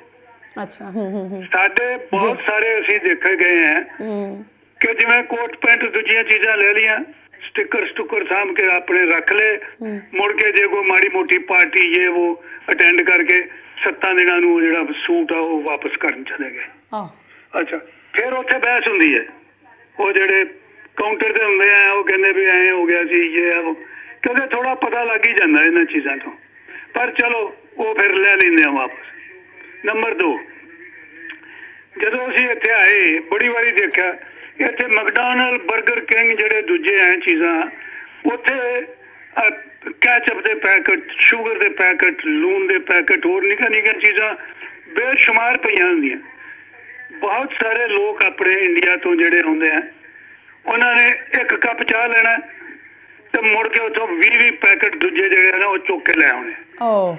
A: ਅੱਛਾ। ਹੂੰ ਹੂੰ ਹੂੰ।
C: ਸਾਡੇ ਬਹੁਤ ਸਾਰੇ ਅਸੀਂ ਦੇਖੇ ਗਏ ਹੈ
A: ਹੂੰ।
C: ਕਿ ਜਿਵੇਂ ਕੋਟ ਪੈਂਟ ਦੂਜੀਆਂ ਚੀਜ਼ਾਂ ਲੈ ਲੀਆਂ ਸਟicker ਸਟੁੱਕਰ ਸਾਂਭ ਕੇ ਆਪਣੇ ਰੱਖ ਲਏ ਮੁੜ ਕੇ ਜੇ ਕੋਈ ਮਾੜੀ ਮੋਟੀ ਪਾਰਟੀ ਇਹ ਉਹ ਅਟੈਂਡ ਕਰਕੇ ਸੱਤਾਂ ਦਿਨਾਂ ਨੂੰ ਉਹ ਜਿਹੜਾ ਸੂਟ ਆ ਉਹ ਵਾਪਸ ਕਰਨ ਚਲੇ ਗਏ।
A: ਆਹ।
C: ਅੱਛਾ ਫਿਰ ਉੱਥੇ ਬਹਿਸ ਹੁੰਦੀ ਹੈ। ਉਹ ਜਿਹੜੇ ਕਾਊਂਟਰ ਤੇ ਹੁੰਦੇ ਆ ਉਹ ਕਹਿੰਦੇ ਵੀ ਐਂ ਹੋ ਗਿਆ ਸੀ ਇਹ ਆ ਉਹ। ਕਿਉਂਕਿ ਥੋੜਾ ਪਤਾ ਲੱਗ ਹੀ ਜਾਂਦਾ ਇਹਨਾਂ ਚੀਜ਼ਾਂ ਤੋਂ। ਪਰ ਚਲੋ ਉਹ ਫਿਰ ਲੈ ਲੈਂਦੇ ਆ ਵਾਪਸ। ਨੰਬਰ 2 ਜਦੋਂ ਅਸੀਂ ਇੱਥੇ ਆਏ ਬੜੀ ਵਾਰੀ ਦੇਖਿਆ ਇੱਥੇ ਮੈਕਡੋਨਲਡ 버ਗਰ ਕਿੰਗ ਜਿਹੜੇ ਦੂਜੇ ਐ ਚੀਜ਼ਾਂ ਉੱਥੇ ਕੈਚਅਪ ਦੇ ਪੈਕਟ ਸ਼ੂਗਰ ਦੇ ਪੈਕਟ ਲੂਣ ਦੇ ਪੈਕਟ ਹੋਰ ਨਿੱਕੀਆਂ ਨਿੱਕੀਆਂ ਚੀਜ਼ਾਂ ਬੇਸ਼ੁਮਾਰ ਪਈਆਂ ਹੁੰਦੀਆਂ। ਬਹੁਤ ਸਾਰੇ ਲੋਕ ਆਪਣੇ ਇੰਡੀਆ ਤੋਂ ਜਿਹੜੇ ਹੁੰਦੇ ਆ ਉਹਨਾਂ ਨੇ ਇੱਕ ਕੱਪ ਚਾਹ ਲੈਣਾ ਤੇ ਮੁੜ ਕੇ ਉੱਥੋਂ 20 20 ਪੈਕਟ ਦੂਜੇ ਜਿਹੜੇ ਆ ਨਾ ਉਹ ਚੁੱਕ ਕੇ ਲੈ ਆਉਣੇ।
A: ਓ।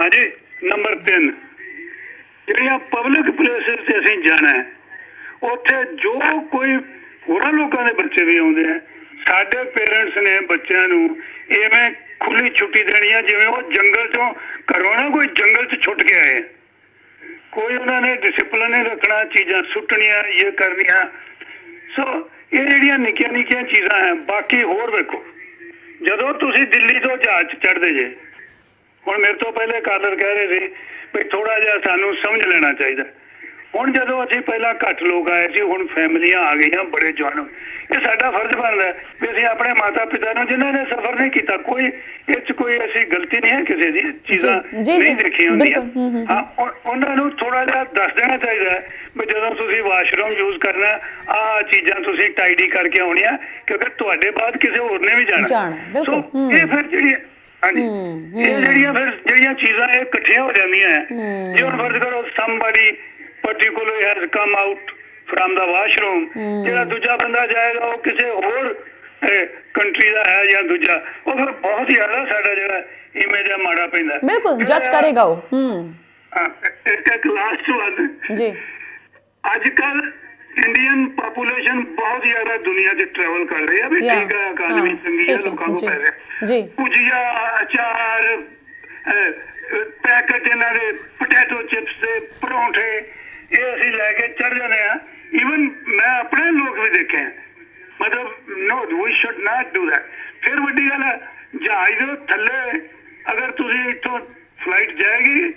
C: ਹਾਂਜੀ? ਨੰਬਰ 3 ਜਿਹੜੀਆਂ ਪਬਲਿਕ ਪਲੇਸਿਸ ਤੇ ਅਸੀਂ ਜਾਣਾ ਹੈ, ਉੱਥੇ ਜੋ ਕੋਈ ਹੋਰਾਂ ਲੋਕਾਂ ਦੇ ਬੱਚੇ ਵੀ ਆਉਂਦੇ ਆ ਸਾਡੇ ਪੇਰੈਂਟਸ ਨੇ ਬੱਚਿਆਂ ਨੂੰ ਐਵੇਂ ਖੁੱਲੀ ਛੁੱਟੀ ਦੇਣੀ ਆ ਜਿਵੇਂ ਉਹ ਜੰਗਲ ਤੋਂ ਘਰੋਂ ਨਾ ਕੋਈ ਜੰਗਲ 'ਚ ਛੁੱਟ ਕੇ ਆਏ। ਕੋਈ ਉਹਨਾਂ ਨੇ ਡਿਸਪਲਿਨ ਨਹੀਂ ਰੱਖਣਾ, ਚੀਜ਼ਾਂ ਸੁੱਟਣੀਆਂ, ਇਹ ਕਰਨੀਆਂ। ਸੋ ਇਹ ਜਿਹੜੀਆਂ ਨਿੱਕੀਆਂ ਨਿੱਕੀਆਂ ਚੀਜ਼ਾਂ ਹੈ, ਬਾਕੀ ਹੋਰ ਵੇਖੋ। ਜਦੋਂ ਤੁਸੀਂ ਦਿੱਲੀ ਤੋਂ ਜਹਾਜ਼ ਚੜਦੇ ਜੇ ਹੁਣ ਮੇਰੇ ਤੋਂ ਪਹਿਲੇ ਕਾਦਰ ਕਹਿ ਰਹੇ ਸੀ ਵੀ ਥੋੜਾ ਜਿਹਾ ਸਾਨੂੰ ਸਮਝ ਲੈਣਾ ਚਾਹੀਦਾ ਹੁਣ ਜਦੋਂ ਅਸੀਂ ਪਹਿਲਾਂ ਘੱਟ ਲੋਕ ਆਏ ਸੀ ਹੁਣ ਫੈਮਲੀਆਂ ਆ ਗਈਆਂ ਬੜੇ ਜਵਾਨ। ਇਹ ਸਾਡਾ ਫਰਜ਼ ਬਣਦਾ ਵੀ ਅਸੀਂ ਆਪਣੇ ਮਾਤਾ ਪਿਤਾ ਨੂੰ ਜਿਨ੍ਹਾਂ ਨੇ ਸਫ਼ਰ ਨਹੀਂ ਕੀਤਾ ਕੋਈ ਇਹ 'ਚ ਕੋਈ ਐਸੀ ਗਲਤੀ ਨਹੀਂ ਹੈ ਕਿਸੇ ਦੀ ਚੀਜ਼ਾਂ ਨਹੀਂ ਦੇਖੀਆਂ ਹੁੰਦੀਆਂ
A: ਹੂੰ, ਹੂੰ,
C: ਹਾਂ ਉਹ- ਉਹਨਾਂ ਨੂੰ ਥੋੜਾ ਜਿਹਾ ਦੱਸ ਦੇਣਾ ਚਾਹੀਦਾ ਵੀ ਜਦੋਂ ਤੁਸੀਂ ਵਾਸ਼ਰੂਮ ਯੂਜ਼ ਕਰਨਾ ਆਹ ਚੀਜ਼ਾਂ ਤੁਸੀਂ ਟਾਈਡੀ ਕਰਕੇ ਆਉਣੀਆਂ ਕਿਉਂਕਿ ਤੁਹਾਡੇ ਬਾਅਦ ਕਿਸੇ ਹੋਰ ਨੇ ਵੀ ਜਾਣਾ
A: ਜਾਣਾ, ਬਿਲਕੁਲ,
C: ਸੋ। ਇਹ ਫਿਰ ਜਿਹੜੀ ਹਾਂਜੀ। ਇਹ ਜਿਹੜੀਆਂ ਫਿਰ ਜਿਹੜੀਆਂ ਚੀਜ਼ਾਂ ਇਹ ਇਕੱਠੀਆਂ ਹੋ ਜਾਂਦੀਆਂ ਹੈ। ਜੇ ਹੁਣ ਫਰਜ਼ ਕਰੋ somebody particular has come out from the washroom ਜਿਹੜਾ ਦੂਜਾ ਬੰਦਾ ਜਾਏਗਾ ਉਹ ਕਿਸੇ ਹੋਰ ਕੰਟਰੀ ਦਾ ਹੈ ਜਾਂ ਦੂਜਾ ਉਹ ਫਿਰ ਬਹੁਤ ਜ਼ਿਆਦਾ ਸਾਡਾ ਜਿਹੜਾ ਇਮੇਜ ਹੈ ਮਾੜਾ ਪੈਂਦਾ।
A: ਬਿਲਕੁਲ ਜੱਜ ਕਰੇਗਾ ਉਹ। ਹੂੰ।
C: ਹਾਂ, ਇੱਕ ਵਨ
A: ਜੀ।
C: ਅੱਜ ਕੱਲ ਇੰਡੀਅਨ ਪੋਪੂਲੇਸ਼ਨ ਬਹੁਤ ਜ਼ਿਆਦਾ ਦੁਨੀਆ 'ਚ ਟਰੈਵਲ ਕਰ ਰਹੀ ਹੈ ਵੀ
A: Yeah,
C: ਠੀਕ ਹੈ ਇਕਾਨਮੀ
A: ਹਾਂ,
C: ਚੰਗੀ ਹੈ
A: ਠੀਕ ਹੈ,
C: ਲੋਕਾਂ ਨੂੰ
A: ਜੀ,
C: ਪੈਸੇ।
A: ਜੀ।
C: ਭੁਜੀਆ ਅਚਾਰ ਪੈਕਟ ਇਹਨਾਂ ਦੇ ਪੋਟੈਟੋ ਚਿਪਸ ਦੇ ਪਰੌਂਠੇ ਇਹ ਅਸੀਂ ਲੈ ਕੇ ਚੜ ਜਾਂਦੇ ਆ ਇਵਨ ਮੈਂ ਆਪਣੇ ਲੋਕ ਵੀ ਦੇਖੇ ਆ ਮਤਲਬ no we should not do that ਫਿਰ ਵੱਡੀ ਗੱਲ ਹੈ ਜਹਾਜ਼ ਦੇ ਥੱਲੇ ਅਗਰ ਤੁਸੀਂ ਇੱਥੋਂ ਫਲਾਈਟ ਜਾਏਗੀ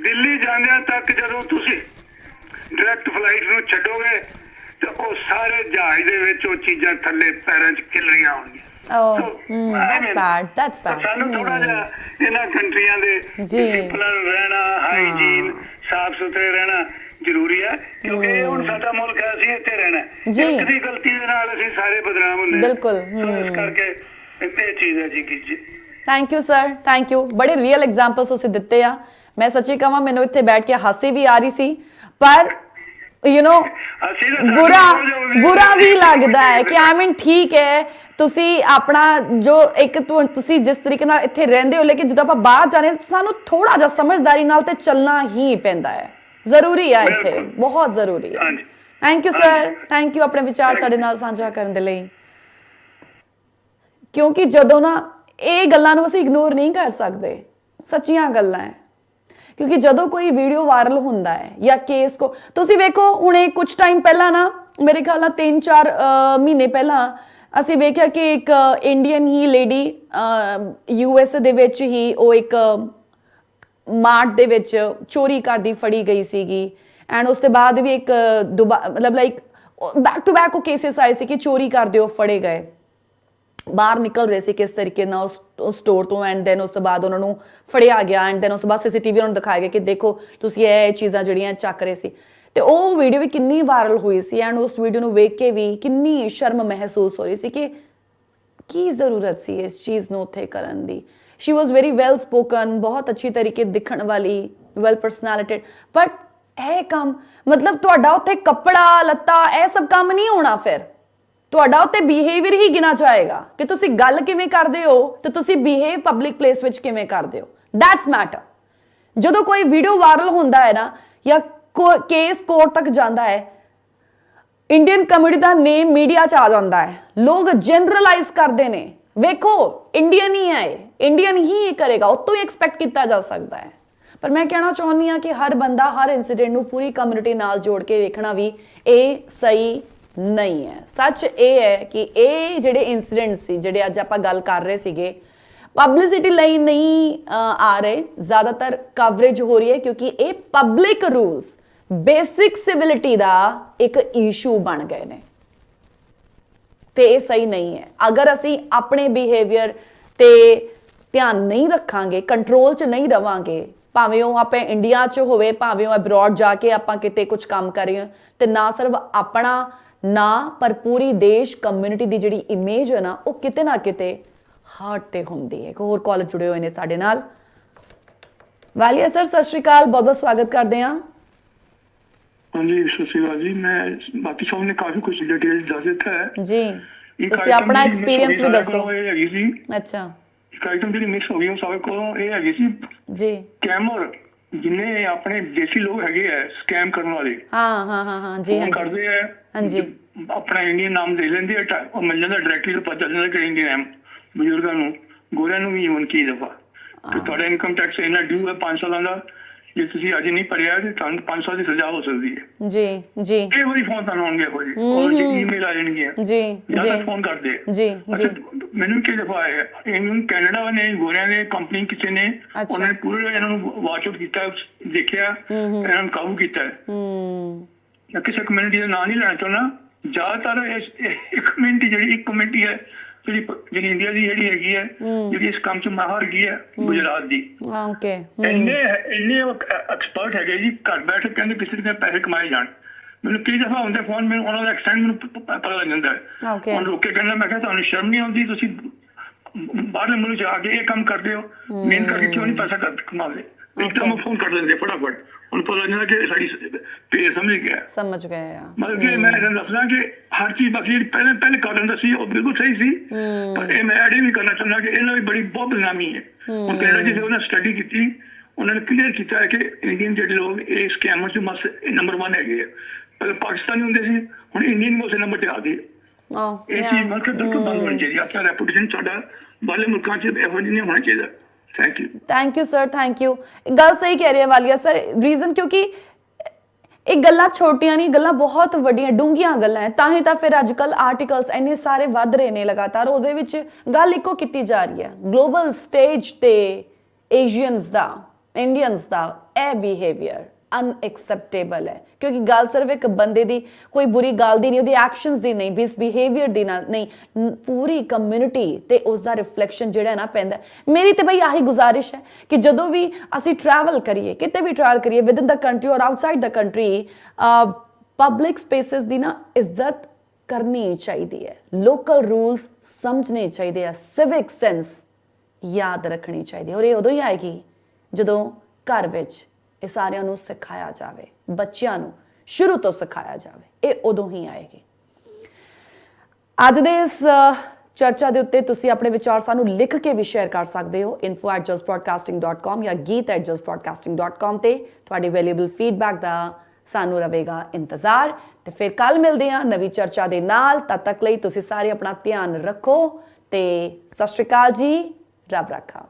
C: ਦਿੱਲੀ ਜਾਂਦਿਆਂ ਤੱਕ ਜਦੋਂ ਤੁਸੀਂ ਡਾਇਰੈਕਟ ਫਲਾਈਟ ਨੂੰ ਛੱਡੋਗੇ ਤੇ ਉਹ ਸਾਰੇ ਜਹਾਜ਼ ਦੇ ਵਿੱਚ ਉਹ ਚੀਜ਼ਾਂ ਥੱਲੇ ਪੈਰਾਂ 'ਚ ਖਿਲ ਰਹੀਆਂ ਹੋਣਗੀਆਂ।
A: Oh
C: So,
A: hmm
C: I
A: that's
C: mean,
A: bad that's
C: ਤਾਂ ਸਾਨੂੰ ਥੋੜਾ
A: ਬੈਡ
C: ਜਿਹਾ ਇਹਨਾਂ ਕੰਟਰੀਆਂ ਦੇ
A: ਜੀ।
C: ਡਿਸਪਲਿਨ ਰਹਿਣਾ ਹਾਈਜੀਨ ਸਾਫ਼ ਸੁਥਰੇ ਰਹਿਣਾ ਜ਼ਰੂਰੀ ਹੈ ਕਿਉਂਕਿ ਇਹ ਹੁਣ ਸਾਡਾ ਮੁਲਕ ਹੈ ਅਸੀਂ ਇੱਥੇ ਰਹਿਣਾ ਹੈ।
A: ਜੀ।
C: ਇੱਕ ਦੀ ਗਲਤੀ ਦੇ ਨਾਲ ਅਸੀਂ ਸਾਰੇ ਬਦਨਾਮ ਹੁੰਦੇ ਹਾਂ।
A: ਬਿਲਕੁਲ,
C: So, ਇਸ
A: ਹਮ।
C: ਕਰਕੇ ਇਹ ਚੀਜ਼ ਹੈ ਜੀ ਕਿ ਜੀ।
A: Thank you sir thank you ਬੜੇ ਰੀਅਲ ਐਗਜ਼ਾਮਪਲਸ ਤੁਸੀਂ ਦਿੱਤੇ ਆ। ਮੈਂ ਸੱਚੀ ਕਹਾਂ ਮੈਨੂੰ ਇੱਥੇ ਬੈਠ ਕੇ ਹਾਸੀ ਵੀ ਆ ਰਹੀ ਸੀ। ਪਰ ਯੂ نو ਬੁਰਾ ਬੁਰਾ ਵੀ ਲੱਗਦਾ ਹੈ ਕਿ ਆਈ ਮੀਨ ਠੀਕ ਹੈ ਤੁਸੀਂ ਆਪਣਾ ਜੋ ਇੱਕ ਤੁਸੀਂ ਜਿਸ ਤਰੀਕੇ ਨਾਲ ਇੱਥੇ ਰਹਿੰਦੇ ਹੋ ਲੇਕਿਨ ਜਦੋਂ ਆਪਾਂ ਬਾਹਰ ਜਾਣੇ ਸਾਨੂੰ ਥੋੜਾ ਜਿਹਾ ਸਮਝਦਾਰੀ ਨਾਲ ਤੇ ਚੱਲਣਾ ਹੀ ਪੈਂਦਾ ਹੈ। ਜ਼ਰੂਰੀ ਹੈ ਇੱਥੇ। ਬਹੁਤ ਜ਼ਰੂਰੀ ਹੈ। Thank you
C: sir.
A: Thank you ਆਪਣੇ ਵਿਚਾਰ ਸਾਡੇ ਨਾਲ ਸਾਂਝਾ ਕਰਨ ਦੇ ਲਈ। ਕਿਉਂਕਿ ਜਦੋਂ ਨਾ ਇਹ ਗੱਲਾਂ ਨੂੰ ਅਸੀਂ ਇਗਨੋਰ ਨਹੀਂ ਕਰ ਸਕਦੇ ਸੱਚੀਆਂ ਗੱਲਾਂ ਹੈ। ਕਿਉਂਕਿ ਜਦੋਂ ਕੋਈ ਵੀਡੀਓ ਵਾਇਰਲ ਹੁੰਦਾ ਹੈ ਜਾਂ ਕੇਸ ਕੋ ਤੁਸੀਂ ਵੇਖੋ, ਹੁਣੇ ਕੁਝ ਟਾਈਮ ਪਹਿਲਾਂ ਨਾ, ਮੇਰੇ ਖਿਆਲ ਨਾਲ 3-4 ਮਹੀਨੇ ਪਹਿਲਾਂ, ਅਸੀਂ ਵੇਖਿਆ ਕਿ ਇੱਕ ਇੰਡੀਅਨ ਹੀ ਲੇਡੀ ਯੂ ਐਸ ਦੇ ਵਿੱਚ ਹੀ ਉਹ ਇੱਕ ਮਾਰਟ ਦੇ ਵਿੱਚ ਚੋਰੀ ਕਰਦੀ ਫੜੀ ਗਈ ਸੀਗੀ। ਐਂਡ ਉਸ ਤੋਂ ਬਾਅਦ ਵੀ ਇੱਕ ਦੁਬਾ- ਮਤਲਬ ਲਾਈਕ ਬੈਕ ਟੂ ਬੈਕ ਉਹ ਕੇਸਿਸ ਆਏ ਸੀ ਕਿ ਚੋਰੀ ਕਰਦੇ ਉਹ ਫੜੇ ਗਏ। ਬਾਹਰ ਨਿਕਲ ਰਹੇ ਸੀ ਕਿਸ ਤਰੀਕੇ ਨਾਲ ਉਸ ਸਟੋਰ ਤੋਂ ਐਂਡ ਦੈਨ ਉਸ ਤੋਂ ਬਾਅਦ ਉਹਨਾਂ ਨੂੰ ਫੜਿਆ ਗਿਆ ਐਂਡ ਦੈਨ ਉਸ ਤੋਂ ਬਾਅਦ ਸੀਸੀਟੀਵੀ ਉਹਨਾਂ ਨੂੰ ਦਿਖਾਇਆ ਗਿਆ ਕਿ ਦੇਖੋ ਤੁਸੀਂ ਇਹ ਇਹ ਚੀਜ਼ਾਂ ਜਿਹੜੀਆਂ ਚੱਕ ਰਹੇ ਸੀ। ਤੇ ਉਹ ਵੀਡੀਓ ਵੀ ਕਿੰਨੀ ਵਾਇਰਲ ਹੋਈ ਸੀ ਐਂਡ ਉਸ ਵੀਡੀਓ ਨੂੰ ਵੇਖ ਕੇ ਵੀ ਕਿੰਨੀ ਸ਼ਰਮ ਮਹਿਸੂਸ ਹੋ ਰਹੀ ਸੀ ਕਿ ਕੀ ਜ਼ਰੂਰਤ ਸੀ ਇਸ ਚੀਜ਼ ਨੂੰ ਉੱਥੇ ਕਰਨ ਦੀ। She was very well spoken ਬਹੁਤ ਅੱਛੀ ਤਰੀਕੇ ਦਿਖਣ ਵਾਲੀ ਵੈਲ ਪਰਸਨੈਲਿਟੀ ਬਟ ਇਹ ਕੰਮ, ਮਤਲਬ ਤੁਹਾਡਾ ਉੱਥੇ ਕੱਪੜਾ, ਲੱਤਾ, ਇਹ ਸਭ ਕੰਮ ਨਹੀਂ ਹੋਣਾ ਫਿਰ? ਤੁਹਾਡਾ ਉੱਤੇ ਬਿਹੇਵੀਅਰ ਹੀ ਗਿਣਾ ਜਾਏਗਾ ਕਿ ਤੁਸੀਂ ਗੱਲ ਕਿਵੇਂ ਕਰਦੇ ਹੋ ਤੇ ਤੁਸੀਂ ਬਿਹੇਵ ਪਬਲਿਕ ਪਲੇਸ ਵਿੱਚ ਕਿਵੇਂ ਕਰਦੇ ਹੋ। ਦੈਟਸ ਮੈਟਰ ਜਦੋਂ ਕੋਈ ਵੀਡੀਓ ਵਾਇਰਲ ਹੁੰਦਾ ਹੈ ਨਾ ਜਾਂ ਕੇਸ ਕੋਰਟ ਤੱਕ ਜਾਂਦਾ ਹੈ ਇੰਡੀਅਨ ਕਮਿਊਨਿਟੀ ਦਾ ਨੇਮ ਮੀਡੀਆ 'ਚ ਆ ਜਾਂਦਾ ਹੈ। ਲੋਕ ਜਨਰਲਾਈਜ਼ ਕਰਦੇ ਨੇ। ਵੇਖੋ ਇੰਡੀਅਨ ਹੀ ਹੈ ਇਹ। ਇੰਡੀਅਨ ਹੀ ਇਹ ਕਰੇਗਾ। ਉਹ ਤੋਂ ਹੀ ਐਕਸਪੈਕਟ ਕੀਤਾ ਜਾ ਸਕਦਾ ਹੈ। ਪਰ ਮੈਂ ਕਹਿਣਾ ਚਾਹੁੰਦੀ ਆ ਕਿ ਹਰ ਬੰਦਾ ਹਰ ਇਨਸੀਡੈਂਟ ਨੂੰ ਪੂਰੀ ਕਮਿਊਨਿਟੀ ਨਾਲ ਜੋੜ ਕੇ ਵੇਖਣਾ ਵੀ ਇਹ ਸਹੀ ਨਹੀਂ ਹੈ। ਸੱਚ ਇਹ ਹੈ ਕਿ ਇਹ ਜਿਹੜੇ ਇਨਸੀਡੈਂਟ ਸੀ, ਜਿਹੜੇ ਅੱਜ ਆਪਾਂ ਗੱਲ ਕਰ ਰਹੇ ਸੀਗੇ ਪਬਲਿਸਿਟੀ ਲਈ ਨਹੀਂ ਆ ਰਹੇ। ਜ਼ਿਆਦਾਤਰ ਕਵਰੇਜ ਹੋ ਰਹੀ ਹੈ ਕਿਉਂਕਿ ਇਹ ਪਬਲਿਕ ਰੂਲਸ ਬੇਸਿਕ ਸਿਵਿਲਿਟੀ ਦਾ ਇੱਕ ਇਸ਼ੂ ਬਣ ਗਏ ਨੇ। ਤੇ ਇਹ ਸਹੀ ਨਹੀਂ ਹੈ। ਅਗਰ ਅਸੀਂ ਆਪਣੇ ਬਿਹੇਵੀਅਰ ਤੇ ਧਿਆਨ ਨਹੀਂ ਰੱਖਾਂਗੇ ਕੰਟਰੋਲ 'ਚ ਨਹੀਂ ਰਵਾਂਗੇ, ਭਾਵੇਂ ਉਹ ਆਪਾਂ ਇੰਡੀਆ 'ਚ ਹੋਵੇ, ਭਾਵੇਂ ਉਹ ਅਬਰੋਡ ਜਾ ਕੇ ਆਪਾਂ ਕਿਤੇ ਕੁਝ ਕੰਮ ਕਰੀਏ ਰਹੇ ਤੇ ਨਾ ਸਿਰਫ ਆਪਣਾ ਨਾ ਪਰ ਪੂਰੀ ਦੇਸ਼ ਕਮਿਊਨਿਟੀ ਦੀ ਜਿਹੜੀ ਇਮੇਜ ਹੈ ਨਾ ਉਹ ਕਿਤੇ ਨਾ ਕਿਤੇ ਹਰਟ ਤੇ ਹੁੰਦੀ ਹੈ। ਇੱਕ ਹੋਰ ਕਾਲਜ ਜੁੜੇ ਹੋਏ ਨੇ ਸਾਡੇ ਨਾਲ। ਵਾਲੀਆ ਸਰ ਸਤਿ ਸ਼੍ਰੀ ਅਕਾਲ। ਬਹੁਤ ਬਹੁਤ ਸਵਾਗਤ ਕਰਦੇ ਹਾਂ।
D: ਹਾਂਜੀ ਸਤਿ ਸ਼੍ਰੀ ਅਕਾਲ ਜੀ। ਮੈਂ ਬਾਕੀ ਸਭ ਨੇ ਕਾਫੀ ਕੁਝ ਡਿਟੇਲ ਦੱਸ ਦਿੱਤਾ ਹੈ।
A: ਜੀ। ਤੁਸੀਂ ਆਪਣਾ ਐਕਸਪੀਰੀਅੰਸ ਵੀ ਦੱਸੋ। ਅੱਛਾ।
D: ਇੱਕ ਆਈਟਮ ਜਿਹੜੀ ਮਿਸ ਹੋ ਗਈ ਉਹ ਸਾਡੇ ਕੋਲੋਂ ਇਹ ਹੈਗੀ ਸੀ।
A: ਜੀ।
D: ਸਕੈਮਰ ਜਿਨੇ ਆਪਣੇ ਦੇਸੀ ਲੋਕ ਹੈਗੇ ਆ ਸਕੈਮ ਕਰਨ ਵਾਲੇ
A: ਹਾਂ ਹਾਂ ਹਾਂ ਹਾਂ ਜੀ
D: ਉਹ
A: ਹਾਂਜੀ
D: ਕਰਦੇ ਆ।
A: ਹਾਂਜੀ।
D: ਆਪਣਾ ਇੰਡੀਅਨ ਨਾਮ ਦੇ ਲੈਂਦੇ ਆ ਟਾ- ਉਹ ਮਿਲ ਜਾਂਦਾ ਡਾਇਰੈਕਟਲੀ ਪਤਾ ਚੱਲ ਜਾਂਦਾ ਕਿ ਇੰਡੀਅਨ ਹੈ। ਬਜ਼ੁਰਗਾਂ ਨੂੰ ਗੋਰਿਆਂ ਨੂੰ ਵੀ ਇਵਨ ਕੀ ਦਫਾ ਕਿ ਤੁਹਾਡਾ ਇਨਕਮ ਟੈਕਸ ਇੰਨਾ ਡਿਊ ਹੈ 5 ਸਾਲਾਂ ਦਾ ਜੇ ਤੁਸੀਂ ਅੱਜ ਨਹੀਂ ਭਰਿਆ ਤੇ ਤੁਹਾਨੂੰ 5 ਸਾਲ ਦੀ ਸਜ਼ਾ ਹੋ ਸਕਦੀ ਹੈ।
A: ਜੀ ਜੀ।
D: ਕਈ ਵਾਰੀ ਫੋਨ ਤੁਹਾਨੂੰ ਆਉਣਗੇ ਹੋ ਜੀ ਔਰ ਜੀ ਈਮੇਲ ਆ ਜਾਣਗੀਆਂ।
A: ਜੀ ਜੀ
D: ਫੋਨ ਕਰਦੇ।
A: ਜੀ ਜੀ।
D: ਮੈਨੂੰ ਕੀ ਦਫਾ ਹੈ ਇਹਨੂੰ ਕੈਨੇਡਾ ਨੇ ਗੋਰਿਆਂ ਨੇ ਕੰਪਨੀ ਕਿਸੇ ਨੇ। ਉਹਨਾਂ ਨੇ ਪੂਰੇ ਇਹਨਾਂ ਨੂੰ ਵਾਚ ਆਊਟ ਕੀਤਾ ਦੇਖਿਆ ਇਹਨਾਂ ਨੂੰ ਕਾਬੂ ਕੀਤਾ।
A: ਹੂੰ।
D: ਕਿਸੇ ਕਮਿਊਨਿਟੀ ਦਾ ਨਾਂ ਨਹੀਂ ਲੈਣਾ ਚਾਹੁੰਦਾ। ਜ਼ਿਆਦਾਤਰ ਇਹ ਕਮਿਊਨਿਟੀ ਜਿਹੜੀ ਇੱਕ ਕਮਿਊਨਿਟੀ ਹੈ ਜਿਹੜੀ ਜਿਹੜੀ ਇੰਡੀਆ ਦੀ ਜਿਹੜੀ ਹੈਗੀ ਹੈ ਜਿਹੜੀ ਇਸ ਕੰਮ 'ਚ ਮਾਹਰ ਗਈ ਹੈ ਗੁਜਰਾਤ ਦੀ।
A: ਓਕੇ
D: ਇੰਨੇ ਇੰਨੇ ਐਕਸਪਰਟ ਹੈਗੇ ਜੀ ਘਰ ਬੈਠ ਕੇ ਕਹਿੰਦੇ ਕਿਸੇ ਦੇ ਪੈਸੇ ਕਮਾਏ ਜਾਣ। ਮੈਨੂੰ ਕਈ ਦਫਾ ਹੁੰਦੇ ਫੋਨ ਮੈਨੂੰ ਉਹਨਾਂ ਦਾ ਐਕਸਟੈਂਡ ਮੈਨੂੰ ਪਤਾ ਲੱਗ ਜਾਂਦਾ ਹੈ।
A: Okay.
D: ਹੁਣ ਰੋਕ ਕੇ ਕਹਿੰਦਾ ਮੈਂ ਕਿਹਾ ਤੁਹਾਨੂੰ ਸ਼ਰਮ ਨਹੀਂ ਆਉਂਦੀ ਤੁਸੀਂ ਬਾਹਰਲੇ ਮੁਲਕ ਜਾ ਕੇ ਇਹ ਕੰਮ ਕਰਦੇ ਹੋ। ਮਿਹਨਤ ਕਰਕੇ ਕਿਉਂ ਨਹੀਂ ਪੈਸਾ ਕਮਾਉਂਦੇ? ਇੱਕਦਮ. ਫੋਨ ਕਰ ਦਿੰਦੇ ਫਟਾਫਟ। ਹੁਣ ਪਤਾ ਜਾਂਦਾ ਕਿ ਸਾਡੀ ਪੇ ਸਮਝ ਗਿਆ।
A: ਸਮਝ ਗਏ ਆ।
D: ਮਤਲਬ ਕਿ ਮੈਂ ਇਹਨਾਂ ਦੱਸਦਾ ਕਿ ਹਰ ਚੀਜ਼ ਬਾਕੀ ਪਹਿਲੇ ਪਹਿਲੇ ਕਾਰਨ ਦਾ ਸੀ ਉਹ ਬਿਲਕੁਲ ਸਹੀ ਸੀ। ਪਰ ਇਹ ਮੈਂ ਐਡ ਵੀ ਕਰਨਾ ਚਾਹੁੰਦਾ ਕਿ ਇਹਨਾਂ ਦੀ ਬੜੀ ਬਹੁਤ ਬਦਨਾਮੀ ਹੈ। ਹੁਣ ਕੈਨੇਡਾ ਜਿਹਦੇ ਉਹਨਾਂ ਸਟੱਡੀ ਕੀਤੀ ਉਹਨਾਂ ਨੇ ਕਲੀਅਰ ਕੀਤਾ ਹੈ ਕਿ ਇੰਡੀਅਨ ਜਿਹੜੇ ਲੋਕ ਇਹ ਸਕੈਮਰ ਚ ਮਸ ਨੰਬਰ 1 ਹੈਗੇ ਆ। ਪਹਿਲੇ ਪਾਕਿਸਤਾਨੀ ਹੁੰਦੇ ਸੀ ਹੁਣ ਇੰਡੀਅਨ ਵੀ ਉਸੇ ਨੰਬਰ ਤੇ ਆ ਗਏ।
A: ਓ
D: ਇਹ ਚੀਜ਼ ਮਤਲਬ ਬਿਲਕੁਲ ਬੰਦ ਹੋਣੀ ਚਾਹੀਦੀ। ਆਪਣਾ ਰੈਪੂਟੇਸ਼ਨ ਸਾਡਾ ਬਾਹਰਲੇ ਮੁਲਕਾਂ 'ਚ ਇਹੋ ਜਿਹੀ ਨਹੀਂ ਹੋਣਾ ਚਾਹੀਦਾ। Thank you
A: thank you sir thank you ਗੱਲ ਸਹੀ ਕਹਿ ਰਹੇ ਵਾਲੀਆ ਸਰ ਰੀਜ਼ਨ ਕਿਉਂਕਿ ਇਹ ਗੱਲਾਂ ਛੋਟੀਆਂ ਨਹੀਂ, ਗੱਲਾਂ ਬਹੁਤ ਵੱਡੀਆਂ, ਡੂੰਘੀਆਂ ਗੱਲਾਂ ਹੈ। ਤਾਂ ਹੀ ਤਾਂ ਫਿਰ ਅੱਜ ਕੱਲ ਆਰਟੀਕਲਸ ਇੰਨੇ ਸਾਰੇ ਵੱਧ ਰਹੇ ਨੇ ਲਗਾਤਾਰ। ਉਹਦੇ ਵਿੱਚ ਗੱਲ ਇੱਕੋ ਕੀਤੀ ਜਾ ਰਹੀ ਹੈ। ਗਲੋਬਲ ਸਟੇਜ ਤੇ ਏਸ਼ੀਅਨਸ ਦਾ ਇੰਡੀਅਨਸ ਦਾ, ਇਹ ਬਿਹੇਵੀਅਰ ਅਨਐਕਸੈਪਟੇਬਲ ਹੈ। ਕਿਉਂਕਿ ਗੱਲ ਸਿਰਫ ਇੱਕ ਬੰਦੇ ਦੀ ਕੋਈ ਬੁਰੀ ਗੱਲ ਦੀ ਨਹੀਂ, ਉਹਦੀ ਐਕਸ਼ਨਸ ਦੀ ਨਹੀਂ ਬਿਸ ਬਿਹੇਵੀਅਰ ਦੀ ਨਾਲ ਨਹੀਂ। ਪੂਰੀ ਕਮਿਊਨਿਟੀ ਤੇ ਉਸ ਦਾ ਰਿਫਲੈਕਸ਼ਨ ਜਿਹੜਾ ਨਾ ਪੈਂਦਾ ਮੇਰੀ ਤੇ ਬਈ ਆਹੀ ਗੁਜ਼ਾਰਿਸ਼ ਹੈ ਕਿ ਜਦੋਂ ਵੀ ਅਸੀਂ ਟਰੈਵਲ ਕਰੀਏ, ਕਿਤੇ ਵੀ ਟਰੈਵਲ ਕਰੀਏ with the country or outside the country public spaces ਦੀ ਨਾ ਇੱਜ਼ਤ ਕਰਨੀ ਚਾਹੀਦੀ ਹੈ। ਲੋਕਲ ਰੂਲਸ ਸਮਝਣੇ ਚਾਹੀਦੇ ਆ ਸਿਵਿਕ ਸੈਂਸ ਯਾਦ ਰੱਖਣੀ ਚਾਹੀਦੀ ਹੈ। ਔਰ ਇਹ ਉਦੋਂ ਹੀ ਆਏਗੀ ਜਦੋਂ ਘਰ ਵਿੱਚ ਇਹ ਸਾਰਿਆਂ ਨੂੰ ਸਿਖਾਇਆ ਜਾਵੇ, ਬੱਚਿਆਂ ਨੂੰ ਸ਼ੁਰੂ ਤੋਂ ਸਿਖਾਇਆ ਜਾਵੇ, ਇਹ ਉਦੋਂ ਹੀ ਆਏਗੀ। ਅੱਜ ਦੇ ਇਸ ਚਰਚਾ ਦੇ ਉੱਤੇ ਤੁਸੀਂ ਆਪਣੇ ਵਿਚਾਰ ਸਾਨੂੰ ਲਿਖ ਕੇ ਵੀ ਸ਼ੇਅਰ ਕਰ ਸਕਦੇ ਹੋ info@justbroadcasting.com ਜਾਂ geet@justbroadcasting.com ਤੇ ਤੁਹਾਡੀ ਵੈਲਿਊਬਲ ਫੀਡਬੈਕ ਦਾ ਸਾਨੂੰ ਰਵੇਗਾ ਇੰਤਜ਼ਾਰ। ਤੇ ਫਿਰ ਕੱਲ ਮਿਲਦੇ ਹਾਂ ਨਵੀਂ ਚਰਚਾ ਦੇ ਨਾਲ, ਤਦ ਤੱਕ ਲਈ ਤੁਸੀਂ ਸਾਰੇ ਆਪਣਾ ਧਿਆਨ ਰੱਖੋ ਤੇ ਸਤਿ ਸ਼੍ਰੀ ਅਕਾਲ ਜੀ, ਰੱਬ ਰੱਖਾ।